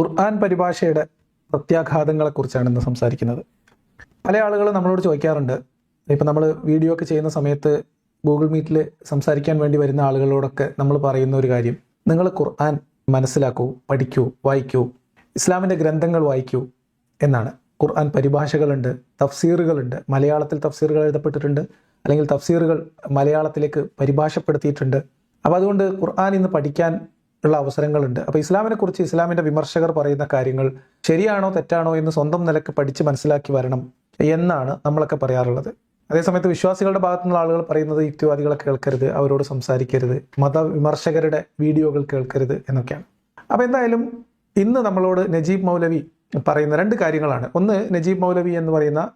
ഖുർആൻ പരിഭാഷയുടെ പ്രത്യാഘാതങ്ങളെക്കുറിച്ചാണ് ഇന്ന് സംസാരിക്കുന്നത്. പല ആളുകളും നമ്മളോട് ചോദിക്കാറുണ്ട്. ഇപ്പം നമ്മൾ വീഡിയോ ഒക്കെ ചെയ്യുന്ന സമയത്ത് ഗൂഗിൾ മീറ്റിൽ സംസാരിക്കാൻ വേണ്ടി വരുന്ന ആളുകളോടൊക്കെ നമ്മൾ പറയുന്ന ഒരു കാര്യം നിങ്ങൾ ഖുർആൻ മനസ്സിലാക്കൂ പഠിക്കൂ വായിക്കൂ ഇസ്ലാമിന്റെ ഗ്രന്ഥങ്ങൾ വായിക്കൂ എന്നാണ്. ഖുർആൻ പരിഭാഷകളുണ്ട് തഫ്സീറുകളുണ്ട് മലയാളത്തിൽ തഫ്സീറുകൾ എഴുതപ്പെട്ടിട്ടുണ്ട് അല്ലെങ്കിൽ തഫ്സീറുകൾ മലയാളത്തിലേക്ക് പരിഭാഷപ്പെടുത്തിയിട്ടുണ്ട്. അപ്പോൾ അതുകൊണ്ട് ഖുർആൻ ഇന്ന് പഠിക്കാൻ ഉള്ള അവസരങ്ങളുണ്ട്. അപ്പോൾ ഇസ്ലാമിനെ കുറിച്ച് ഇസ്ലാമിന്റെ വിമർശകർ പറയുന്ന കാര്യങ്ങൾ ശരിയാണോ തെറ്റാണോ എന്ന് സ്വന്തം നിലയ്ക്ക് പഠിച്ച് മനസ്സിലാക്കി വരണം എന്നാണ് നമ്മളൊക്കെ പറയാറുള്ളത്. അതേസമയത്ത് വിശ്വാസികളുടെ ഭാഗത്തു നിന്നുള്ള ആളുകൾ പറയുന്നത് യുക്തിവാദികളെ കേൾക്കരുത് അവരോട് സംസാരിക്കരുത് മതവിമർശകരുടെ വീഡിയോകൾ കേൾക്കരുത് എന്നൊക്കെയാണ്. അപ്പോൾ എന്തായാലും ഇന്ന് നമ്മളോട് നജീബ് മൗലവി പറയുന്ന രണ്ട് കാര്യങ്ങളാണ്. ഒന്ന് നജീബ് മൗലവി എന്ന് പറയുന്ന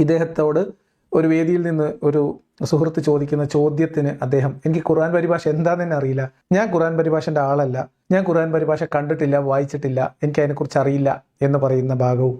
ഇദ്ദേഹത്തോട് ഒരു വേദിയിൽ നിന്ന് ഒരു സുഹൃത്ത് ചോദിക്കുന്ന ചോദ്യത്തിന് അദ്ദേഹം എനിക്ക് ഖുർആൻ പരിഭാഷ എന്താണെന്ന് തന്നെ അറിയില്ല. ഞാൻ ഖുർആൻ പരിഭാഷന്റെ ആളല്ല. ഞാൻ ഖുർആൻ പരിഭാഷ കണ്ടിട്ടില്ല വായിച്ചിട്ടില്ല എനിക്ക് അതിനെക്കുറിച്ച് അറിയില്ല എന്ന് പറയുന്ന ഭാഗവും.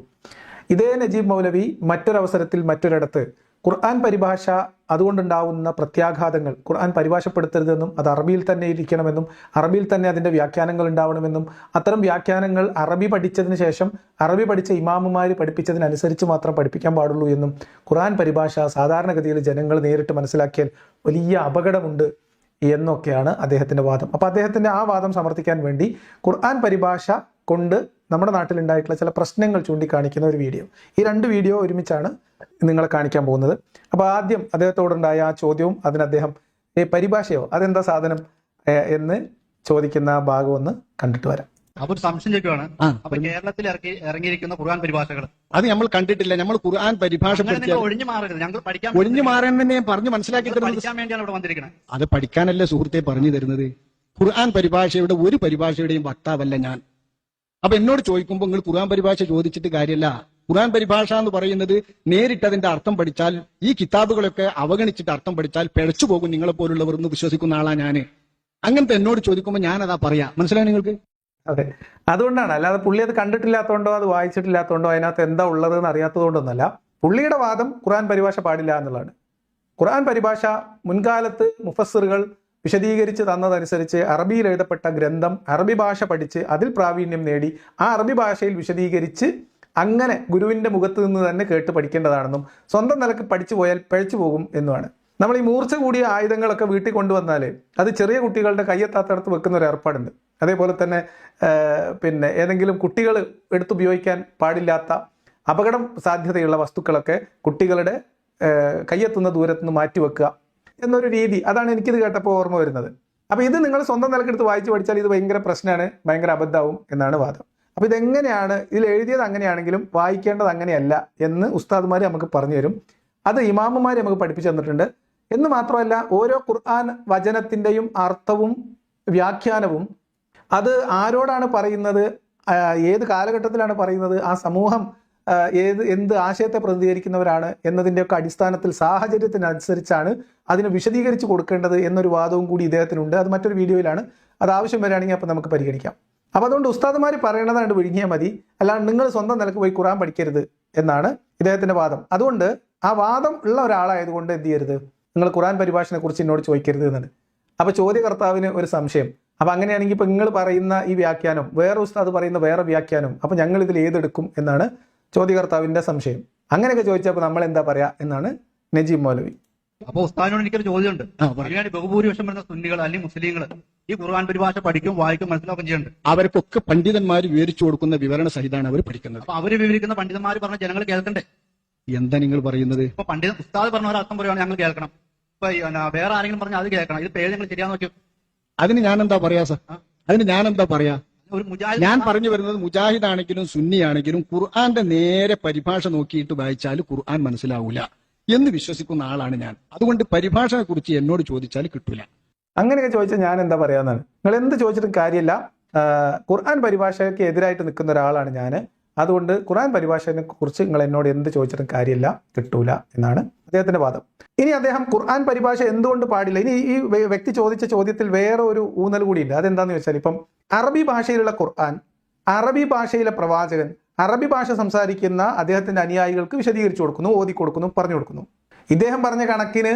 ഇതേ നജീബ് മൗലവി മറ്റൊരവസരത്തിൽ മറ്റൊരിടത്ത് ഖുർആൻ പരിഭാഷ അതുകൊണ്ടുണ്ടാവുന്ന പ്രത്യാഘാതങ്ങൾ ഖുർആൻ പരിഭാഷപ്പെടുത്തരുതെന്നും അത് അറബിയിൽ തന്നെ ഇരിക്കണമെന്നും അറബിയിൽ തന്നെ അതിന്റെ വ്യാഖ്യാനങ്ങൾ ഉണ്ടാവണമെന്നും അത്തരം വ്യാഖ്യാനങ്ങൾ അറബി പഠിച്ചതിന് ശേഷം അറബി പഠിച്ച ഇമാമുമാർ പഠിപ്പിച്ചതിനനുസരിച്ച് മാത്രം പഠിപ്പിക്കാൻ പാടുള്ളൂ എന്നും ഖുർആൻ പരിഭാഷ സാധാരണഗതിയിൽ ജനങ്ങൾ നേരിട്ട് മനസ്സിലാക്കിയാൽ വലിയ അപകടമുണ്ട് എന്നൊക്കെയാണ് അദ്ദേഹത്തിന്റെ വാദം. അപ്പോൾ അദ്ദേഹത്തിന്റെ ആ വാദം സമർത്ഥിക്കാൻ വേണ്ടി ഖുർആൻ പരിഭാഷ കൊണ്ട് നമ്മുടെ നാട്ടിലുണ്ടായിട്ടുള്ള ചില പ്രശ്നങ്ങൾ ചൂണ്ടിക്കാണിക്കുന്ന ഒരു വീഡിയോ. ഈ രണ്ട് വീഡിയോ ഒരുമിച്ചാണ് നിങ്ങളെ കാണിക്കാൻ പോകുന്നത്. അപ്പോൾ ആദ്യം അദ്ദേഹത്തോടുണ്ടായ ആ ചോദ്യവും അതിന് അദ്ദേഹം ഈ പരിഭാഷയോ? അതെന്താ സാധനം? എന്ന് ചോദിക്കുന്ന ആ ഭാഗം ഒന്ന് കണ്ടിട്ട് വരാം. അപ്പൊ ഒരു സംശയം ചോദിക്കുവാണ്. അപ്പൊ കേരളത്തിൽ ഇറക്കി ഇറങ്ങിയിരിക്കുന്ന ഖുർആൻ പരിഭാഷകൾ. അത് നമ്മൾ കണ്ടിട്ടില്ല. നമ്മൾ ഖുർആൻ പരിഭാഷ ഒഴിഞ്ഞു മാറരുത്. ഞങ്ങൾ പഠിക്കാൻ ഒഴിഞ്ഞു മാറാൻ തന്നെ ഞാൻ പറഞ്ഞു മനസ്സിലാക്കി പഠിക്കാൻ വേണ്ടിയാണ് ഇവിടെ വന്നിരിക്കുന്നത് അത് പഠിക്കാനല്ലേ സുഹൃത്തെ പറഞ്ഞു തരുന്നത്? ഖുർആൻ പരിഭാഷയുടെ ഒരു പരിഭാഷയുടെയും വക്താവല്ല ഞാൻ. അപ്പൊ എന്നോട് ചോദിക്കുമ്പോൾ നിങ്ങൾ ഖുർആൻ പരിഭാഷ ചോദിച്ചിട്ട് കാര്യമല്ല ഖുർആൻ പരിഭാഷ എന്ന് പറയുന്നത് നേരിട്ട് അതിന്റെ അർത്ഥം പഠിച്ചാൽ ഈ കിതാബുകളൊക്കെ അവഗണിച്ചിട്ട് അർത്ഥം പഠിച്ചാൽ പിഴച്ചു പോകും നിങ്ങളെ പോലുള്ളവർ എന്ന് വിശ്വസിക്കുന്ന ആളാ ഞാൻ. അങ്ങനത്തെ എന്നോട് ചോദിക്കുമ്പോൾ ഞാൻ അതാ പറയാ. മനസ്സിലായി നിങ്ങൾക്ക്? അതെ. അതുകൊണ്ടാണ്. അല്ലാതെ പുള്ളി അത് കണ്ടിട്ടില്ലാത്തതുകൊണ്ടോ അത് വായിച്ചിട്ടില്ലാത്തതുകൊണ്ടോ അതിനകത്ത് എന്താ ഉള്ളത് എന്ന് അറിയാത്തതുകൊണ്ടൊന്നല്ല. പുള്ളിയുടെ വാദം ഖുർആൻ പരിഭാഷ പാടില്ല എന്നുള്ളതാണ്. ഖുർആൻ പരിഭാഷ മുൻകാലത്ത് മുഫസ്സിറുകൾ വിശദീകരിച്ച് തന്നതനുസരിച്ച് അറബിയിൽ എഴുതപ്പെട്ട ഗ്രന്ഥം അറബി ഭാഷ പഠിച്ച് അതിൽ പ്രാവീണ്യം നേടി ആ അറബി ഭാഷയിൽ വിശദീകരിച്ച് അങ്ങനെ ഗുരുവിന്റെ മുഖത്ത് നിന്ന് തന്നെ കേട്ട് പഠിക്കേണ്ടതാണെന്നും സ്വന്തം നിലയ്ക്ക് പഠിച്ചു പോയാൽ പഴച്ചു പോകും എന്നുമാണ്. നമ്മൾ ഈ മൂർച്ച കൂടിയ ആയുധങ്ങളൊക്കെ വീട്ടിൽ കൊണ്ടുവന്നാൽ അത് ചെറിയ കുട്ടികളുടെ കയ്യെത്താത്തടത്ത് വെക്കുന്ന ഒരു ഏർപ്പാടുണ്ട്. അതേപോലെ തന്നെ പിന്നെ ഏതെങ്കിലും കുട്ടികൾ എടുത്തുപയോഗിക്കാൻ പാടില്ലാത്ത അപകടം സാധ്യതയുള്ള വസ്തുക്കളൊക്കെ കുട്ടികളുടെ കയ്യെത്തുന്ന ദൂരത്തുനിന്ന് മാറ്റി വെക്കുക എന്നൊരു രീതി. അതാണ് എനിക്കിത് കേട്ടപ്പോൾ ഓർമ്മ വരുന്നത്. അപ്പോൾ ഇത് നിങ്ങൾ സ്വന്തം നിലക്കെടുത്ത് വായിച്ചു പഠിച്ചാൽ ഇത് ഭയങ്കര പ്രശ്നമാണ് ഭയങ്കര അബദ്ധമാവും എന്നാണ് വാദം. അപ്പോൾ ഇതെങ്ങനെയാണ് ഇതിൽ എഴുതിയത് അങ്ങനെയാണെങ്കിലും വായിക്കേണ്ടത് അങ്ങനെയല്ല എന്ന് ഉസ്താദ്മാർ നമുക്ക് പറഞ്ഞു തരും. അത് ഇമാമുമാർ നമുക്ക് പഠിപ്പിച്ചു തന്നിട്ടുണ്ട്. എന്ന് മാത്രമല്ല ഓരോ ഖുർആൻ വചനത്തിന്റെയും അർത്ഥവും വ്യാഖ്യാനവും അത് ആരോടാണ് പറയുന്നത് ഏത് കാലഘട്ടത്തിലാണ് പറയുന്നത് ആ സമൂഹം ഏത് എന്ത് ആശയത്തെ പ്രതിനിധീകരിക്കുന്നവരാണ് എന്നതിന്റെയൊക്കെ അടിസ്ഥാനത്തിൽ സാഹചര്യത്തിനനുസരിച്ചാണ് അതിന് വിശദീകരിച്ച് കൊടുക്കേണ്ടത് എന്നൊരു വാദവും കൂടി ഇദ്ദേഹത്തിനുണ്ട്. അത് മറ്റൊരു വീഡിയോയിലാണ്. അത് ആവശ്യം വരികയാണെങ്കിൽ അപ്പം നമുക്ക് പരിഗണിക്കാം. അപ്പോൾ അതുകൊണ്ട് ഉസ്താദുമാർ പറയണതാണ്ട് വിഴുങ്ങിയാൽ മതി. അല്ലാണ്ട് നിങ്ങൾ സ്വന്തം നിലയ്ക്ക് പോയി ഖുറാൻ പഠിക്കരുത് എന്നാണ് ഇദ്ദേഹത്തിന്റെ വാദം. അതുകൊണ്ട് ആ വാദം ഉള്ള ഒരാളായതുകൊണ്ട് എന്ത് ചെയ്യരുത്? നിങ്ങൾ ഖുറാൻ പരിഭാഷനെ കുറിച്ച് എന്നോട് ചോദിക്കരുത് എന്നാണ് അപ്പൊ ചോദ്യകർത്താവിന് ഒരു സംശയം. അപ്പൊ അങ്ങനെയാണെങ്കിൽ ഇപ്പൊ നിങ്ങൾ പറയുന്ന ഈ വ്യാഖ്യാനം വേറെ ഉസ്താദ് പറയുന്ന വേറെ വ്യാഖ്യാനം അപ്പൊ ഞങ്ങൾ ഇതിൽ ഏതെടുക്കും എന്നാണ് ചോദ്യകർത്താവിന്റെ സംശയം. അങ്ങനെയൊക്കെ ചോദിച്ചപ്പോൾ നമ്മൾ എന്താ പറയാ എന്നാണ് നജീബ് മൗലവി. അപ്പൊ ഉസ്താദിനോട് എനിക്കൊരു ചോദ്യമുണ്ട്. അതിനുവേണ്ടി ബഹുഭൂരിപക്ഷം വരുന്ന സുന്നികൾ അല്ലെങ്കിൽ മുസ്ലിങ്ങൾ ഈ ഖുർആൻ പരിഭാഷ പഠിക്കും വായിക്കും മനസ്സിലാക്കും ചെയ്യുന്നുണ്ട്. അവർക്കൊക്കെ പണ്ഡിതന്മാർ വിവരിച്ചു കൊടുക്കുന്ന വിവരണ സഹിതമാണ് അവർ പഠിക്കുന്നത്. അപ്പൊ അവർ വിവരിക്കുന്ന പണ്ഡിതന്മാർ പറഞ്ഞ ജനങ്ങൾ കേൾക്കണ്ടേ? എന്താ നിങ്ങൾ പറയുന്നത്? ഇപ്പൊ പണ്ഡിത ഉസ്താദ് പറഞ്ഞ ഒരു അർത്ഥം പറയുകയാണ് ഞങ്ങൾ കേൾക്കണം. ഇപ്പൊ വേറെ ആരെങ്കിലും പറഞ്ഞാൽ അത് കേൾക്കണം. ഇത് പേര് നിങ്ങൾ ശരിയാന്ന് നോക്കി അതിന് ഞാൻ എന്താ പറയാ സർ? അതിന് ഞാൻ എന്താ പറയാ? ഞാൻ പറഞ്ഞു വരുന്നത് മുജാഹിദ് ആണെങ്കിലും സുന്നി ആണെങ്കിലും ഖുർആന്റെ നേരെ പരിഭാഷ നോക്കിയിട്ട് വായിച്ചാൽ ഖുർആൻ മനസ്സിലാവൂല എന്ന് വിശ്വസിക്കുന്ന ആളാണ് ഞാൻ. അതുകൊണ്ട് പരിഭാഷയെ കുറിച്ച് എന്നോട് ചോദിച്ചാൽ കിട്ടൂല. അങ്ങനെയൊക്കെ ചോദിച്ചാൽ ഞാൻ എന്താ പറയാന്നാണ് നിങ്ങൾ എന്ത് ചോദിച്ചിട്ടും കാര്യമില്ല. ഖുർആൻ പരിഭാഷയ്ക്ക് എതിരായിട്ട് നിൽക്കുന്ന ഒരാളാണ് ഞാൻ. അതുകൊണ്ട് ഖുറാൻ പരിഭാഷയെ കുറിച്ച് നിങ്ങൾ എന്നോട് എന്ത് ചോദിച്ചിട്ടും കാര്യമില്ല കിട്ടൂല എന്നാണ് അദ്ദേഹത്തിന്റെ വാദം. ഇനി അദ്ദേഹം ഖുർആൻ പരിഭാഷ എന്തുകൊണ്ട് പാടില്ല? ഇനി ഈ വ്യക്തി ചോദിച്ച ചോദ്യത്തിൽ വേറെ ഒരു ഊന്നൽ കൂടിയുണ്ട്. അതെന്താന്ന് വെച്ചാൽ ഇപ്പം അറബി ഭാഷയിലുള്ള ഖുർആൻ അറബി ഭാഷയിലെ പ്രവാചകൻ അറബി ഭാഷ സംസാരിക്കുന്ന അദ്ദേഹത്തിന്റെ അനുയായികൾക്ക് വിശദീകരിച്ചു കൊടുക്കുന്നു ഓതി കൊടുക്കുന്നു പറഞ്ഞു കൊടുക്കുന്നു. ഇദ്ദേഹം പറഞ്ഞ കണക്കിന്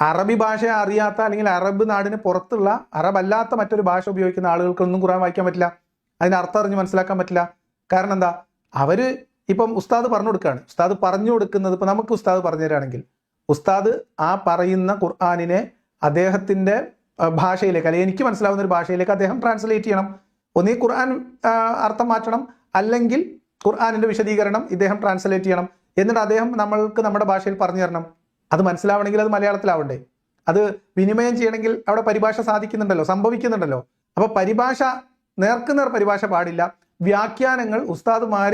അറബി ഭാഷ അറിയാത്ത അല്ലെങ്കിൽ അറബ് നാടിന് പുറത്തുള്ള അറബ് അല്ലാത്ത മറ്റൊരു ഭാഷ ഉപയോഗിക്കുന്ന ആളുകൾക്കൊന്നും ഖുർആൻ വായിക്കാൻ പറ്റില്ല. അതിന്റെ അർത്ഥം അറിഞ്ഞ് മനസ്സിലാക്കാൻ പറ്റില്ല. കാരണം എന്താ? അവർ ഇപ്പം ഉസ്താദ് പറഞ്ഞു കൊടുക്കുകയാണ് ഉസ്താദ് പറഞ്ഞു കൊടുക്കുന്നത് ഇപ്പം നമുക്ക് ഉസ്താദ് പറഞ്ഞു തരാണെങ്കിൽ. ഉസ്താദ് ആ പറയുന്ന ഖുർആാനിനെ അദ്ദേഹത്തിന്റെ ഭാഷയിലേക്ക് അല്ലെങ്കിൽ എനിക്ക് മനസ്സിലാവുന്ന ഒരു ഭാഷയിലേക്ക് അദ്ദേഹം ട്രാൻസ്ലേറ്റ് ചെയ്യണം. ഒന്നീ ഖുർആൻ അർത്ഥം മാറ്റണം. അല്ലെങ്കിൽ ഖുർആാനിന്റെ വിശദീകരണം ഇദ്ദേഹം ട്രാൻസ്ലേറ്റ് ചെയ്യണം. എന്നിട്ട് അദ്ദേഹം നമ്മൾക്ക് നമ്മുടെ ഭാഷയിൽ പറഞ്ഞു തരണം. അത് മനസ്സിലാവണമെങ്കിൽ അത് മലയാളത്തിലാവണ്ടേ. അത് വിനിമയം ചെയ്യണമെങ്കിൽ അവിടെ പരിഭാഷ സാധിക്കുന്നുണ്ടല്ലോ സംഭവിക്കുന്നുണ്ടല്ലോ. അപ്പോൾ പരിഭാഷ നേർക്കുനേർ പരിഭാഷ പാടില്ല. വ്യാഖ്യാനങ്ങൾ ഉസ്താദുമാർ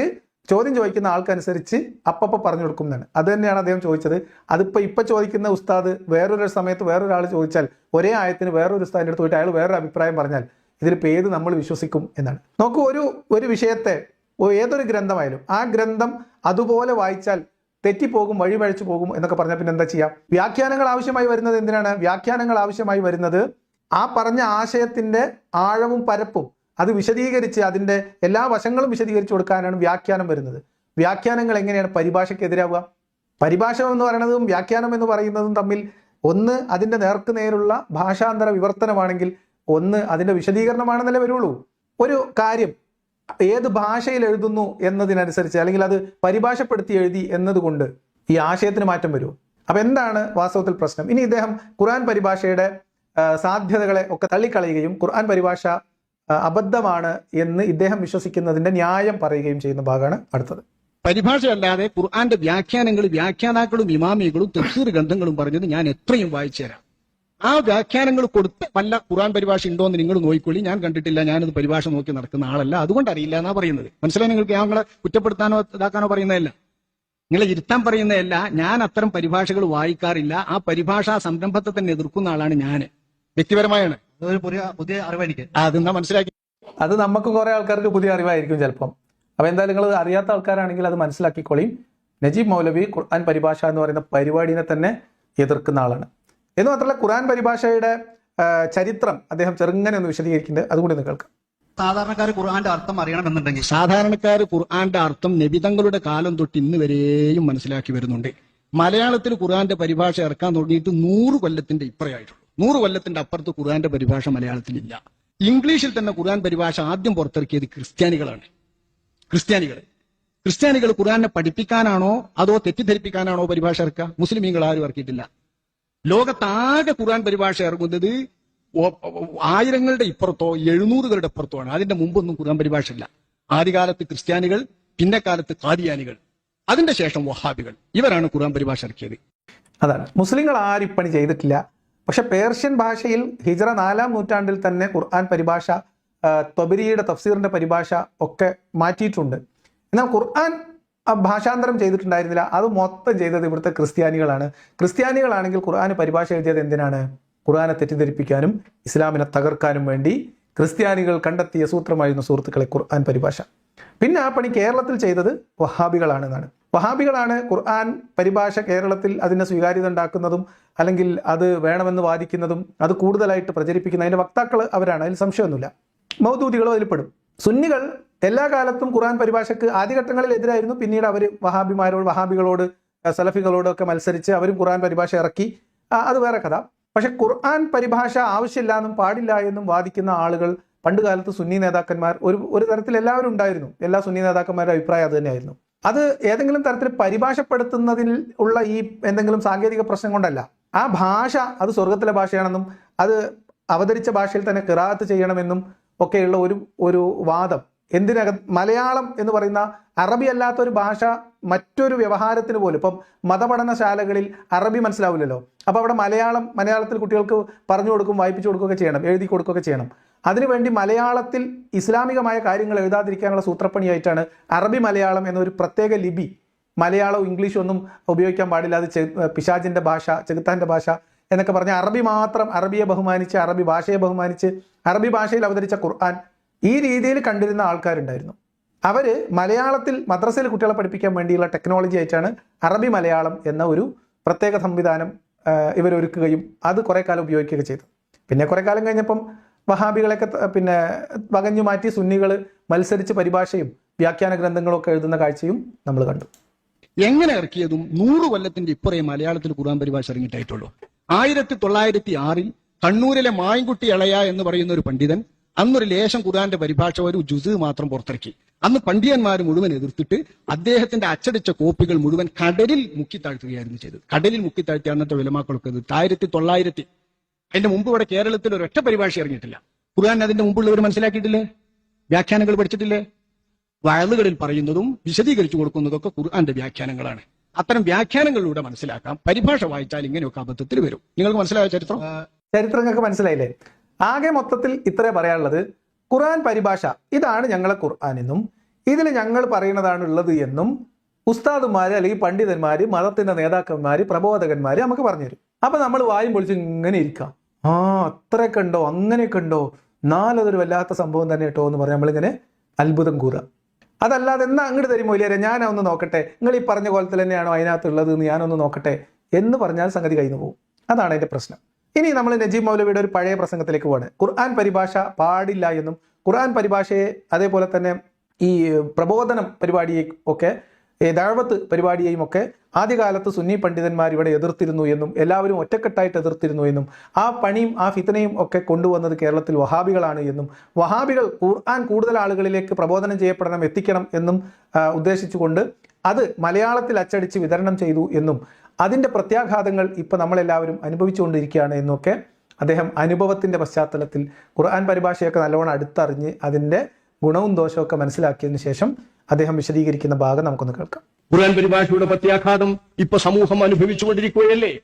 ചോദ്യം ചോദിക്കുന്ന ആൾക്കനുസരിച്ച് അപ്പപ്പ പറഞ്ഞു കൊടുക്കുന്നതാണ്. അത് തന്നെയാണ് അദ്ദേഹം ചോദിച്ചത്. അതിപ്പോ ഇപ്പൊ ചോദിക്കുന്ന ഉസ്താദ് വേറൊരു സമയത്ത് വേറൊരാൾ ചോദിച്ചാൽ ഒരേ ആയത്തിന് വേറൊരു ഉസ്താദിന്റെ അടുത്ത് പോയിട്ട് അയാൾ വേറൊരു അഭിപ്രായം പറഞ്ഞാൽ ഇതിലിപ്പോൾ ഏത് നമ്മൾ വിശ്വസിക്കും എന്നാണ്. നോക്കൂ ഒരു ഒരു വിഷയത്തെ ഏതൊരു ഗ്രന്ഥമായാലും ആ ഗ്രന്ഥം അതുപോലെ വായിച്ചാൽ തെറ്റിപ്പോകും വഴിപഴച്ചു പോകും എന്നൊക്കെ പറഞ്ഞാൽ പിന്നെ എന്താ ചെയ്യാം? വ്യാഖ്യാനങ്ങൾ ആവശ്യമായി വരുന്നത് എന്തിനാണ്? വ്യാഖ്യാനങ്ങൾ ആവശ്യമായി വരുന്നത് ആ പറഞ്ഞ ആശയത്തിന്റെ ആഴവും പരപ്പും അത് വിശദീകരിച്ച് അതിന്റെ എല്ലാ വശങ്ങളും വിശദീകരിച്ചു കൊടുക്കാനാണ് വ്യാഖ്യാനം വരുന്നത്. വ്യാഖ്യാനങ്ങൾ എങ്ങനെയാണ് പരിഭാഷയ്ക്കെതിരാവുക? പരിഭാഷ എന്ന് പറയുന്നതും വ്യാഖ്യാനം എന്ന് പറയുന്നതും തമ്മിൽ ഒന്ന് അതിന്റെ നേർക്ക് നേരുള്ള ഭാഷാന്തര വിവർത്തനമാണെങ്കിൽ ഒന്ന് അതിന്റെ വിശദീകരണമാണെന്നല്ലേ വരുള്ളൂ. ഒരു കാര്യം ഏത് ഭാഷയിൽ എഴുതുന്നു എന്നതിനനുസരിച്ച് അല്ലെങ്കിൽ അത് പരിഭാഷപ്പെടുത്തി എഴുതി എന്നതുകൊണ്ട് ഈ ആശയത്തിന് മാറ്റം വരുമോ? അപ്പൊ എന്താണ് വാസ്തവത്തിൽ പ്രശ്നം? ഇനി ഇദ്ദേഹം ഖുർആൻ പരിഭാഷയുടെ സാധ്യതകളെ ഒക്കെ തള്ളിക്കളയുകയും ഖുർആൻ പരിഭാഷ അബദ്ധമാണ് എന്ന് ഇദ്ദേഹം വിശ്വസിക്കുന്നതിന്റെ ന്യായം പറയുകയും ചെയ്യുന്ന ഭാഗമാണ് അടുത്തത്. പരിഭാഷയല്ലാതെ ഖുർആന്റെ വ്യാഖ്യാനങ്ങൾ വ്യാഖ്യാതാക്കളും ഇമാമികളും തഫ്സീർ ഗ്രന്ഥങ്ങളും പറഞ്ഞത് ഞാൻ എത്രയും വായിച്ചു തരാം. ആ വ്യാഖ്യാനങ്ങൾ കൊടുത്ത് വല്ല ഖുർആൻ പരിഭാഷ ഉണ്ടോ എന്ന് നിങ്ങൾ നോക്കിക്കൊള്ളി ഞാൻ കണ്ടിട്ടില്ല ഞാനത് പരിഭാഷ നോക്കി നടക്കുന്ന ആളല്ല. അതുകൊണ്ട് അറിയില്ല എന്നാ പറയുന്നത്. മനസ്സിലായി നിങ്ങൾക്ക് ഞങ്ങളെ കുറ്റപ്പെടുത്താനോ ഇതാക്കാനോ പറയുന്നതല്ല. നിങ്ങളെ ഇരുത്താൻ പറയുന്നതല്ല ഞാൻ അത്തരം പരിഭാഷകൾ വായിക്കാറില്ല. ആ പരിഭാഷാ സംരംഭത്തെ തന്നെ എതിർക്കുന്ന ആളാണ് ഞാൻ. വ്യക്തിപരമായാണ്. അതൊരു പുതിയ പുതിയ അതെന്നാ മനസ്സിലാക്കി. അത് നമുക്ക് കുറെ ആൾക്കാർക്ക് പുതിയ അറിവായിരിക്കും ചിലപ്പം. അപ്പൊ എന്തായാലും നിങ്ങൾ അറിയാത്ത ആൾക്കാരാണെങ്കിൽ അത് മനസ്സിലാക്കിക്കോളിയും നജീബ് മൗലവി ഖുർആൻ പരിഭാഷ എന്ന് പറയുന്ന പരിപാടിനെ തന്നെ എതിർക്കുന്ന ആളാണ്. എന്ന് മാത്രമല്ല ഖുർആൻ പരിഭാഷയുടെ ചരിത്രം അദ്ദേഹം ചെറുങ്ങനെ ഒന്ന് വിശദീകരിക്കുന്നുണ്ട്. അതുകൂടി ഒന്ന് കേൾക്കാം. സാധാരണക്കാർ ഖുർആന്റെ അർത്ഥം അറിയണമെന്നുണ്ടെങ്കിൽ. സാധാരണക്കാർ ഖുർആന്റെ അർത്ഥം നബിതങ്ങളുടെ കാലം തൊട്ട് ഇന്ന് വരെയും മനസ്സിലാക്കി വരുന്നുണ്ട്. മലയാളത്തിൽ ഖുർആന്റെ പരിഭാഷ ഇറക്കാൻ തുടങ്ങിയിട്ട് നൂറ് കൊല്ലത്തിന്റെ ഇപ്പറയായിട്ടുള്ളൂ നൂറ് കൊല്ലത്തിന്റെ അപ്പുറത്ത് ഖുർആന്റെ പരിഭാഷ മലയാളത്തിലില്ല. ഇംഗ്ലീഷിൽ തന്നെ ഖുർആൻ പരിഭാഷ ആദ്യം പുറത്തിറക്കിയത് ക്രിസ്ത്യാനികളാണ്. ക്രിസ്ത്യാനികൾ. ക്രിസ്ത്യാനികൾ ഖുർആനെ പഠിപ്പിക്കാനാണോ അതോ തെറ്റിദ്ധരിപ്പിക്കാനാണോ പരിഭാഷ ഇറക്കുക? മുസ്ലിമീങ്ങൾ ആരും ഇറക്കിയിട്ടില്ല. ലോകത്താകെ ഖുർആൻ പരിഭാഷ ഇറങ്ങുന്നത് ആയിരങ്ങളുടെ ഇപ്പുറത്തോ എഴുന്നൂറുകളുടെ ഇപ്പുറത്തോ ആണ്. അതിന്റെ മുമ്പൊന്നും ഖുർആൻ പരിഭാഷ ഇല്ല. ആദ്യകാലത്ത് ക്രിസ്ത്യാനികൾ പിന്നെ കാലത്ത് കാദിയാനികൾ അതിന്റെ ശേഷം വഹാബികൾ. ഇവരാണ് ഖുർആൻ പരിഭാഷ ഇറക്കിയത്. അതാണ്. മുസ്ലിങ്ങൾ ഇപ്പണി ചെയ്തിട്ടില്ല. പക്ഷെ പേർഷ്യൻ ഭാഷയിൽ ഹിജറ നാലാം നൂറ്റാണ്ടിൽ തന്നെ ഖുർആൻ പരിഭാഷ ത്വബരിയുടെ തഫ്സീറിന്റെ പരിഭാഷ ഒക്കെ മാറ്റിയിട്ടുണ്ട്. എന്നാൽ ഖുർആൻ ഭാഷാന്തരം ചെയ്തിട്ടുണ്ടായിരുന്നില്ല. അത് മൊത്തം ചെയ്തത് ഇവിടുത്തെ ക്രിസ്ത്യാനികളാണ്. ക്രിസ്ത്യാനികളാണെങ്കിൽ ഖുർആൻ പരിഭാഷ എഴുതിയത് എന്തിനാണ്? ഖുർആനെ തെറ്റിദ്ധരിപ്പിക്കാനും ഇസ്ലാമിനെ തകർക്കാനും വേണ്ടി ക്രിസ്ത്യാനികൾ കണ്ടെത്തിയ സൂത്രമായിരുന്നു സുഹൃത്തുക്കളെ ഖുർആൻ പരിഭാഷ. പിന്നെ ആ പണി കേരളത്തിൽ ചെയ്തത് വഹാബികളാണ് എന്നാണ് വഹാബികളാണ് ഖുർആൻ പരിഭാഷ കേരളത്തിൽ അതിന്റെ സ്വീകാര്യത ഉണ്ടാക്കുന്നതും അല്ലെങ്കിൽ അത് വേണമെന്ന് വാദിക്കുന്നതും അത് കൂടുതലായിട്ട് പ്രചരിപ്പിക്കുന്ന അതിന്റെ വക്താക്കൾ അവരാണ്. അതിൽ സംശയമൊന്നുമില്ല. മൗദൂദികളും അതിൽപ്പെടും പെടും. സുന്നികൾ എല്ലാ കാലത്തും ഖുർആൻ പരിഭാഷയ്ക്ക് ആദ്യഘട്ടങ്ങളിൽ എതിരായിരുന്നു പിന്നീട് അവർ വഹാബിമാരോട് വഹാബികളോട് സലഫികളോടൊക്കെ മത്സരിച്ച് അവരും ഖുർആൻ പരിഭാഷ ഇറക്കി. അത് വേറെ കഥ. പക്ഷെ ഖുർആൻ പരിഭാഷ ആവശ്യമില്ല എന്നും പാടില്ല എന്നും വാദിക്കുന്ന ആളുകൾ പണ്ട് കാലത്ത് സുന്നി നേതാക്കന്മാർ ഒരു ഒരു തരത്തിൽ എല്ലാവരും ഉണ്ടായിരുന്നു. എല്ലാ സുന്നി നേതാക്കന്മാരുടെ അഭിപ്രായം അത് തന്നെയായിരുന്നു. അത് ഏതെങ്കിലും തരത്തിൽ പരിഭാഷപ്പെടുത്തുന്നതിൽ ഉള്ള ഈ എന്തെങ്കിലും സാങ്കേതിക പ്രശ്നം കൊണ്ടല്ല. ആ ഭാഷ അത് സ്വർഗത്തിലെ ഭാഷയാണെന്നും അത് അവതരിച്ച ഭാഷയിൽ തന്നെ കിറാത്ത് ചെയ്യണമെന്നും ഒക്കെയുള്ള ഒരു ഒരു വാദം. എന്തിനകം മലയാളം എന്ന് പറയുന്ന അറബി അല്ലാത്ത ഒരു ഭാഷ മറ്റൊരു വ്യവഹാരത്തിന് പോലും ഇപ്പം മതപഠനശാലകളിൽ അറബി മനസ്സിലാവില്ലല്ലോ. അപ്പോൾ അവിടെ മലയാളം മലയാളത്തിൽ കുട്ടികൾക്ക് പറഞ്ഞു കൊടുക്കും വായിപ്പിച്ചു കൊടുക്കുകയൊക്കെ ചെയ്യണം എഴുതി കൊടുക്കുകയൊക്കെ ചെയ്യണം. അതിനുവേണ്ടി മലയാളത്തിൽ ഇസ്ലാമികമായ കാര്യങ്ങൾ എഴുതാതിരിക്കാനുള്ള സൂത്രപ്പണിയായിട്ടാണ് അറബി മലയാളം എന്നൊരു പ്രത്യേക ലിപി മലയാളവും ഇംഗ്ലീഷും ഒന്നും ഉപയോഗിക്കാൻ പാടില്ല. അത് പിശാജിന്റെ ഭാഷ ചെകുത്താന്റെ ഭാഷ എന്നൊക്കെ പറഞ്ഞ അറബി മാത്രം അറബിയെ ബഹുമാനിച്ച് അറബി ഭാഷയെ ബഹുമാനിച്ച് അറബി ഭാഷയിൽ അവതരിച്ച ഖുർആൻ ഈ രീതിയിൽ കണ്ടിരുന്ന ആൾക്കാരുണ്ടായിരുന്നു. അവർ മലയാളത്തിൽ മദ്രസയിൽ കുട്ടികളെ പഠിപ്പിക്കാൻ വേണ്ടിയുള്ള ടെക്നോളജി ആയിട്ടാണ് അറബി മലയാളം എന്ന ഒരു പ്രത്യേക സംവിധാനം ഇവരൊരുക്കുകയും അത് കുറെ കാലം ഉപയോഗിക്കുകയൊക്കെ ചെയ്തു. പിന്നെ കുറെ കാലം കഴിഞ്ഞപ്പം വഹാബികളെയൊക്കെ പിന്നെ വകഞ്ഞു മാറ്റി സുന്നികൾ മത്സരിച്ച് പരിഭാഷയും വ്യാഖ്യാന ഗ്രന്ഥങ്ങളൊക്കെ എഴുതുന്ന കാഴ്ചയും നമ്മൾ കണ്ടു. എങ്ങനെ ഇറക്കിയതും നൂറ് കൊല്ലത്തിന്റെ ഇപ്പുറേ മലയാളത്തിൽ ഖുർആൻ പരിഭാഷ ഇറങ്ങിയിട്ടായിട്ടുള്ളൂ. ആയിരത്തി തൊള്ളായിരത്തി ആറിൽ കണ്ണൂരിലെ മായൻകുട്ടി അളയ എന്ന് പറയുന്ന ഒരു പണ്ഡിതൻ അന്നൊരു ലേശം ഖുർആന്റെ പരിഭാഷ ഒരു ജുസ് മാത്രം പുറത്തിറക്കി. അന്ന് പണ്ഡിയന്മാർ മുഴുവൻ എതിർത്തിട്ട് അദ്ദേഹത്തിന്റെ അച്ചടിച്ച കോപ്പികൾ മുഴുവൻ കടലിൽ മുക്കിത്താഴ്ത്തുകയായിരുന്നു ചെയ്തത്. കടലിൽ മുക്കിത്താഴ്ത്തി അന്നത്തെ വിലമാക്കളൊക്കെ എതിർത്ത് ആയിരത്തി തൊള്ളായിരത്തി അതിന്റെ മുമ്പ് ഇവിടെ കേരളത്തിൽ ഒരു ഒറ്റ പരിഭാഷ ഇറങ്ങിയിട്ടില്ല. ഖുർആൻ അതിന്റെ മുമ്പുള്ളവർ മനസ്സിലാക്കിയിട്ടില്ലേ? വ്യാഖ്യാനങ്ങൾ പഠിച്ചിട്ടില്ലേ? വയലുകളിൽ പറയുന്നതും വിശദീകരിച്ചു കൊടുക്കുന്നതൊക്കെ ഖുർആന്റെ വ്യാഖ്യാനങ്ങളാണ്. അത്തരം വ്യാഖ്യാനങ്ങളിലൂടെ മനസ്സിലാക്കാം. പരിഭാഷ വായിച്ചാൽ ഇങ്ങനെയൊക്കെ അബദ്ധത്തിൽ വരും. നിങ്ങൾക്ക് മനസ്സിലായ ചരിത്രം? ചരിത്രങ്ങൾക്ക് മനസ്സിലായില്ലേ? ആകെ മൊത്തത്തിൽ ഇത്രേ പറയാനുള്ളത്. ഖുർആൻ പരിഭാഷ ഇതാണ് ഞങ്ങളെ ഖുർആൻ എന്നും ഇതിൽ ഞങ്ങൾ പറയുന്നതാണ് ഉള്ളത് എന്നും ഉസ്താദുമാര് അല്ലെങ്കിൽ പണ്ഡിതന്മാര് മതത്തിന്റെ നേതാക്കന്മാര് പ്രബോധകന്മാര് നമുക്ക് പറഞ്ഞുതരും. അപ്പൊ നമ്മൾ വായും പൊളിച്ച് ഇങ്ങനെ ഇരിക്കാം. ആ അത്രയൊക്കെ ഉണ്ടോ? അങ്ങനെയൊക്കെ ഉണ്ടോ? നാലതൊരു വല്ലാത്ത സംഭവം തന്നെ കേട്ടോ എന്ന് പറയാം നമ്മളിങ്ങനെ അത്ഭുതം കൂറുക അതല്ലാതെ എന്നാ അങ്ങോട്ട് തരുമോ ഇല്ലേ ഞാനൊന്ന് നോക്കട്ടെ. നിങ്ങൾ ഈ പറഞ്ഞ കോലത്തിൽ തന്നെയാണോ അതിനകത്തുള്ളത് എന്ന് ഞാനൊന്ന് നോക്കട്ടെ എന്ന് പറഞ്ഞാൽ സംഗതി കഴിഞ്ഞു പോകും അതാണ് അതിന്റെ പ്രശ്നം. ഇനി നമ്മൾ നജീബ് മൗലവിയുടെ ഒരു പഴയ പ്രസംഗത്തിലേക്ക് പോവാണ്. ഖുർആൻ പരിഭാഷ പാടില്ല എന്നും ഖുർആൻ പരിഭാഷയെ അതേപോലെ തന്നെ ഈ പ്രബോധനം പരിപാടിയെ ഒക്കെ ദഴവത്ത് പരിപാടിയെയും ഒക്കെ ആദ്യകാലത്ത് സുന്നി പണ്ഡിതന്മാർ ഇവിടെ എതിർത്തിരുന്നു എന്നും എല്ലാവരും ഒറ്റക്കെട്ടായിട്ട് എതിർത്തിരുന്നു എന്നും ആ പണിയും ആ ഫിത്തനയും ഒക്കെ കൊണ്ടുവന്നത് കേരളത്തിൽ വഹാബികളാണ് എന്നും വഹാബികൾ ഖുർആൻ കൂടുതൽ ആളുകളിലേക്ക് പ്രബോധനം ചെയ്യപ്പെടണം എത്തിക്കണം എന്നും ഉദ്ദേശിച്ചുകൊണ്ട് അത് മലയാളത്തിൽ അച്ചടിച്ച് വിതരണം ചെയ്തു എന്നും അതിന്റെ പ്രത്യാഘാതങ്ങൾ ഇപ്പം നമ്മളെല്ലാവരും അനുഭവിച്ചുകൊണ്ടിരിക്കുകയാണ് എന്നൊക്കെ അദ്ദേഹം അനുഭവത്തിന്റെ പശ്ചാത്തലത്തിൽ ഖുർആൻ പരിഭാഷയൊക്കെ നല്ലവണ്ണം അടുത്തറിഞ്ഞ് അതിന്റെ ഗുണവും ദോഷവും ഒക്കെ മനസ്സിലാക്കിയതിനു ശേഷം അദ്ദേഹം വിശദീകരിക്കുന്ന ഭാഗം നമുക്കൊന്ന് കേൾക്കാം. ഖുർആൻ പരിഭാഷയുടെ പ്രത്യാഘാതം ഇപ്പൊ സമൂഹം അനുഭവിച്ചുകൊണ്ടിരിക്കുകയല്ലേ?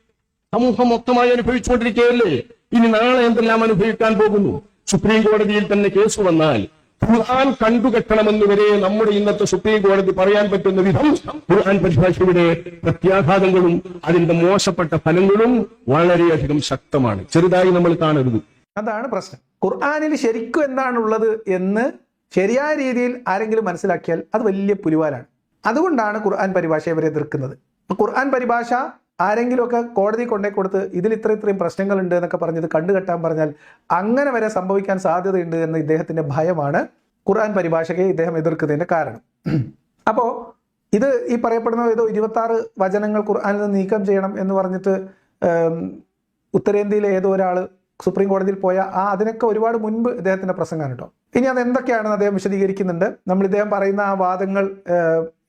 സമൂഹം മൊത്തമായി അനുഭവിച്ചുകൊണ്ടിരിക്കുകയല്ലേ? ഇനി നാളെ എന്തെല്ലാം അനുഭവിക്കാൻ പോകുന്നു? സുപ്രീം കോടതിയിൽ തന്നെ കേസ് വന്നാൽ ഖുർആൻ കണ്ടുകെട്ടണമെന്ന് വരെ നമ്മുടെ ഇന്നത്തെ സുപ്രീം കോടതി പറയാൻ പറ്റുന്ന വിധം ഖുർആൻ പരിഭാഷയുടെ പ്രത്യാഘാതങ്ങളും അതിന്റെ മോശപ്പെട്ട ഫലങ്ങളും വളരെയധികം ശക്തമാണ്. ചെറുതായി നമ്മൾ കാണരുത്. അതാണ് പ്രശ്നം. ഖുർആാനിൽ ശരിക്കും എന്താണുള്ളത് എന്ന് ശരിയായ രീതിയിൽ ആരെങ്കിലും മനസ്സിലാക്കിയാൽ അത് വലിയ പുലിവാലാണ്. അതുകൊണ്ടാണ് ഖുർആൻ പരിഭാഷ ഇവരെ എതിർക്കുന്നത്. ഖുർആൻ പരിഭാഷ ആരെങ്കിലുമൊക്കെ കോടതി കൊണ്ടേ കൊടുത്ത് ഇതിൽ ഇത്ര ഇത്രയും പ്രശ്നങ്ങളുണ്ട് എന്നൊക്കെ പറഞ്ഞത് കണ്ടുകെട്ടാൻ പറഞ്ഞാൽ അങ്ങനെ വരെ സംഭവിക്കാൻ സാധ്യതയുണ്ട് എന്ന ഇദ്ദേഹത്തിന്റെ ഭയമാണ് ഖുർആൻ പരിഭാഷകയെ ഇദ്ദേഹം എതിർക്കുന്നതിന്റെ കാരണം. അപ്പോ ഇത് ഈ പറയപ്പെടുന്ന ഏതോ ഇരുപത്തി ആറ് വചനങ്ങൾ ഖുർആനിൽ നിന്ന് നീക്കം ചെയ്യണം എന്ന് പറഞ്ഞിട്ട് ഉത്തരേന്ത്യയിലെ ഏതോ ഒരാൾ സുപ്രീം കോടതിയിൽ പോയ ആ അതിനൊക്കെ ഒരുപാട് മുൻപ് ഇദ്ദേഹത്തിന്റെ പ്രസംഗമാണ് കേട്ടോ. ഇനി അത് എന്തൊക്കെയാണെന്ന് അദ്ദേഹം വിശദീകരിക്കുന്നുണ്ട്. നമ്മൾ ഇദ്ദേഹം പറയുന്ന ആ വാദങ്ങൾ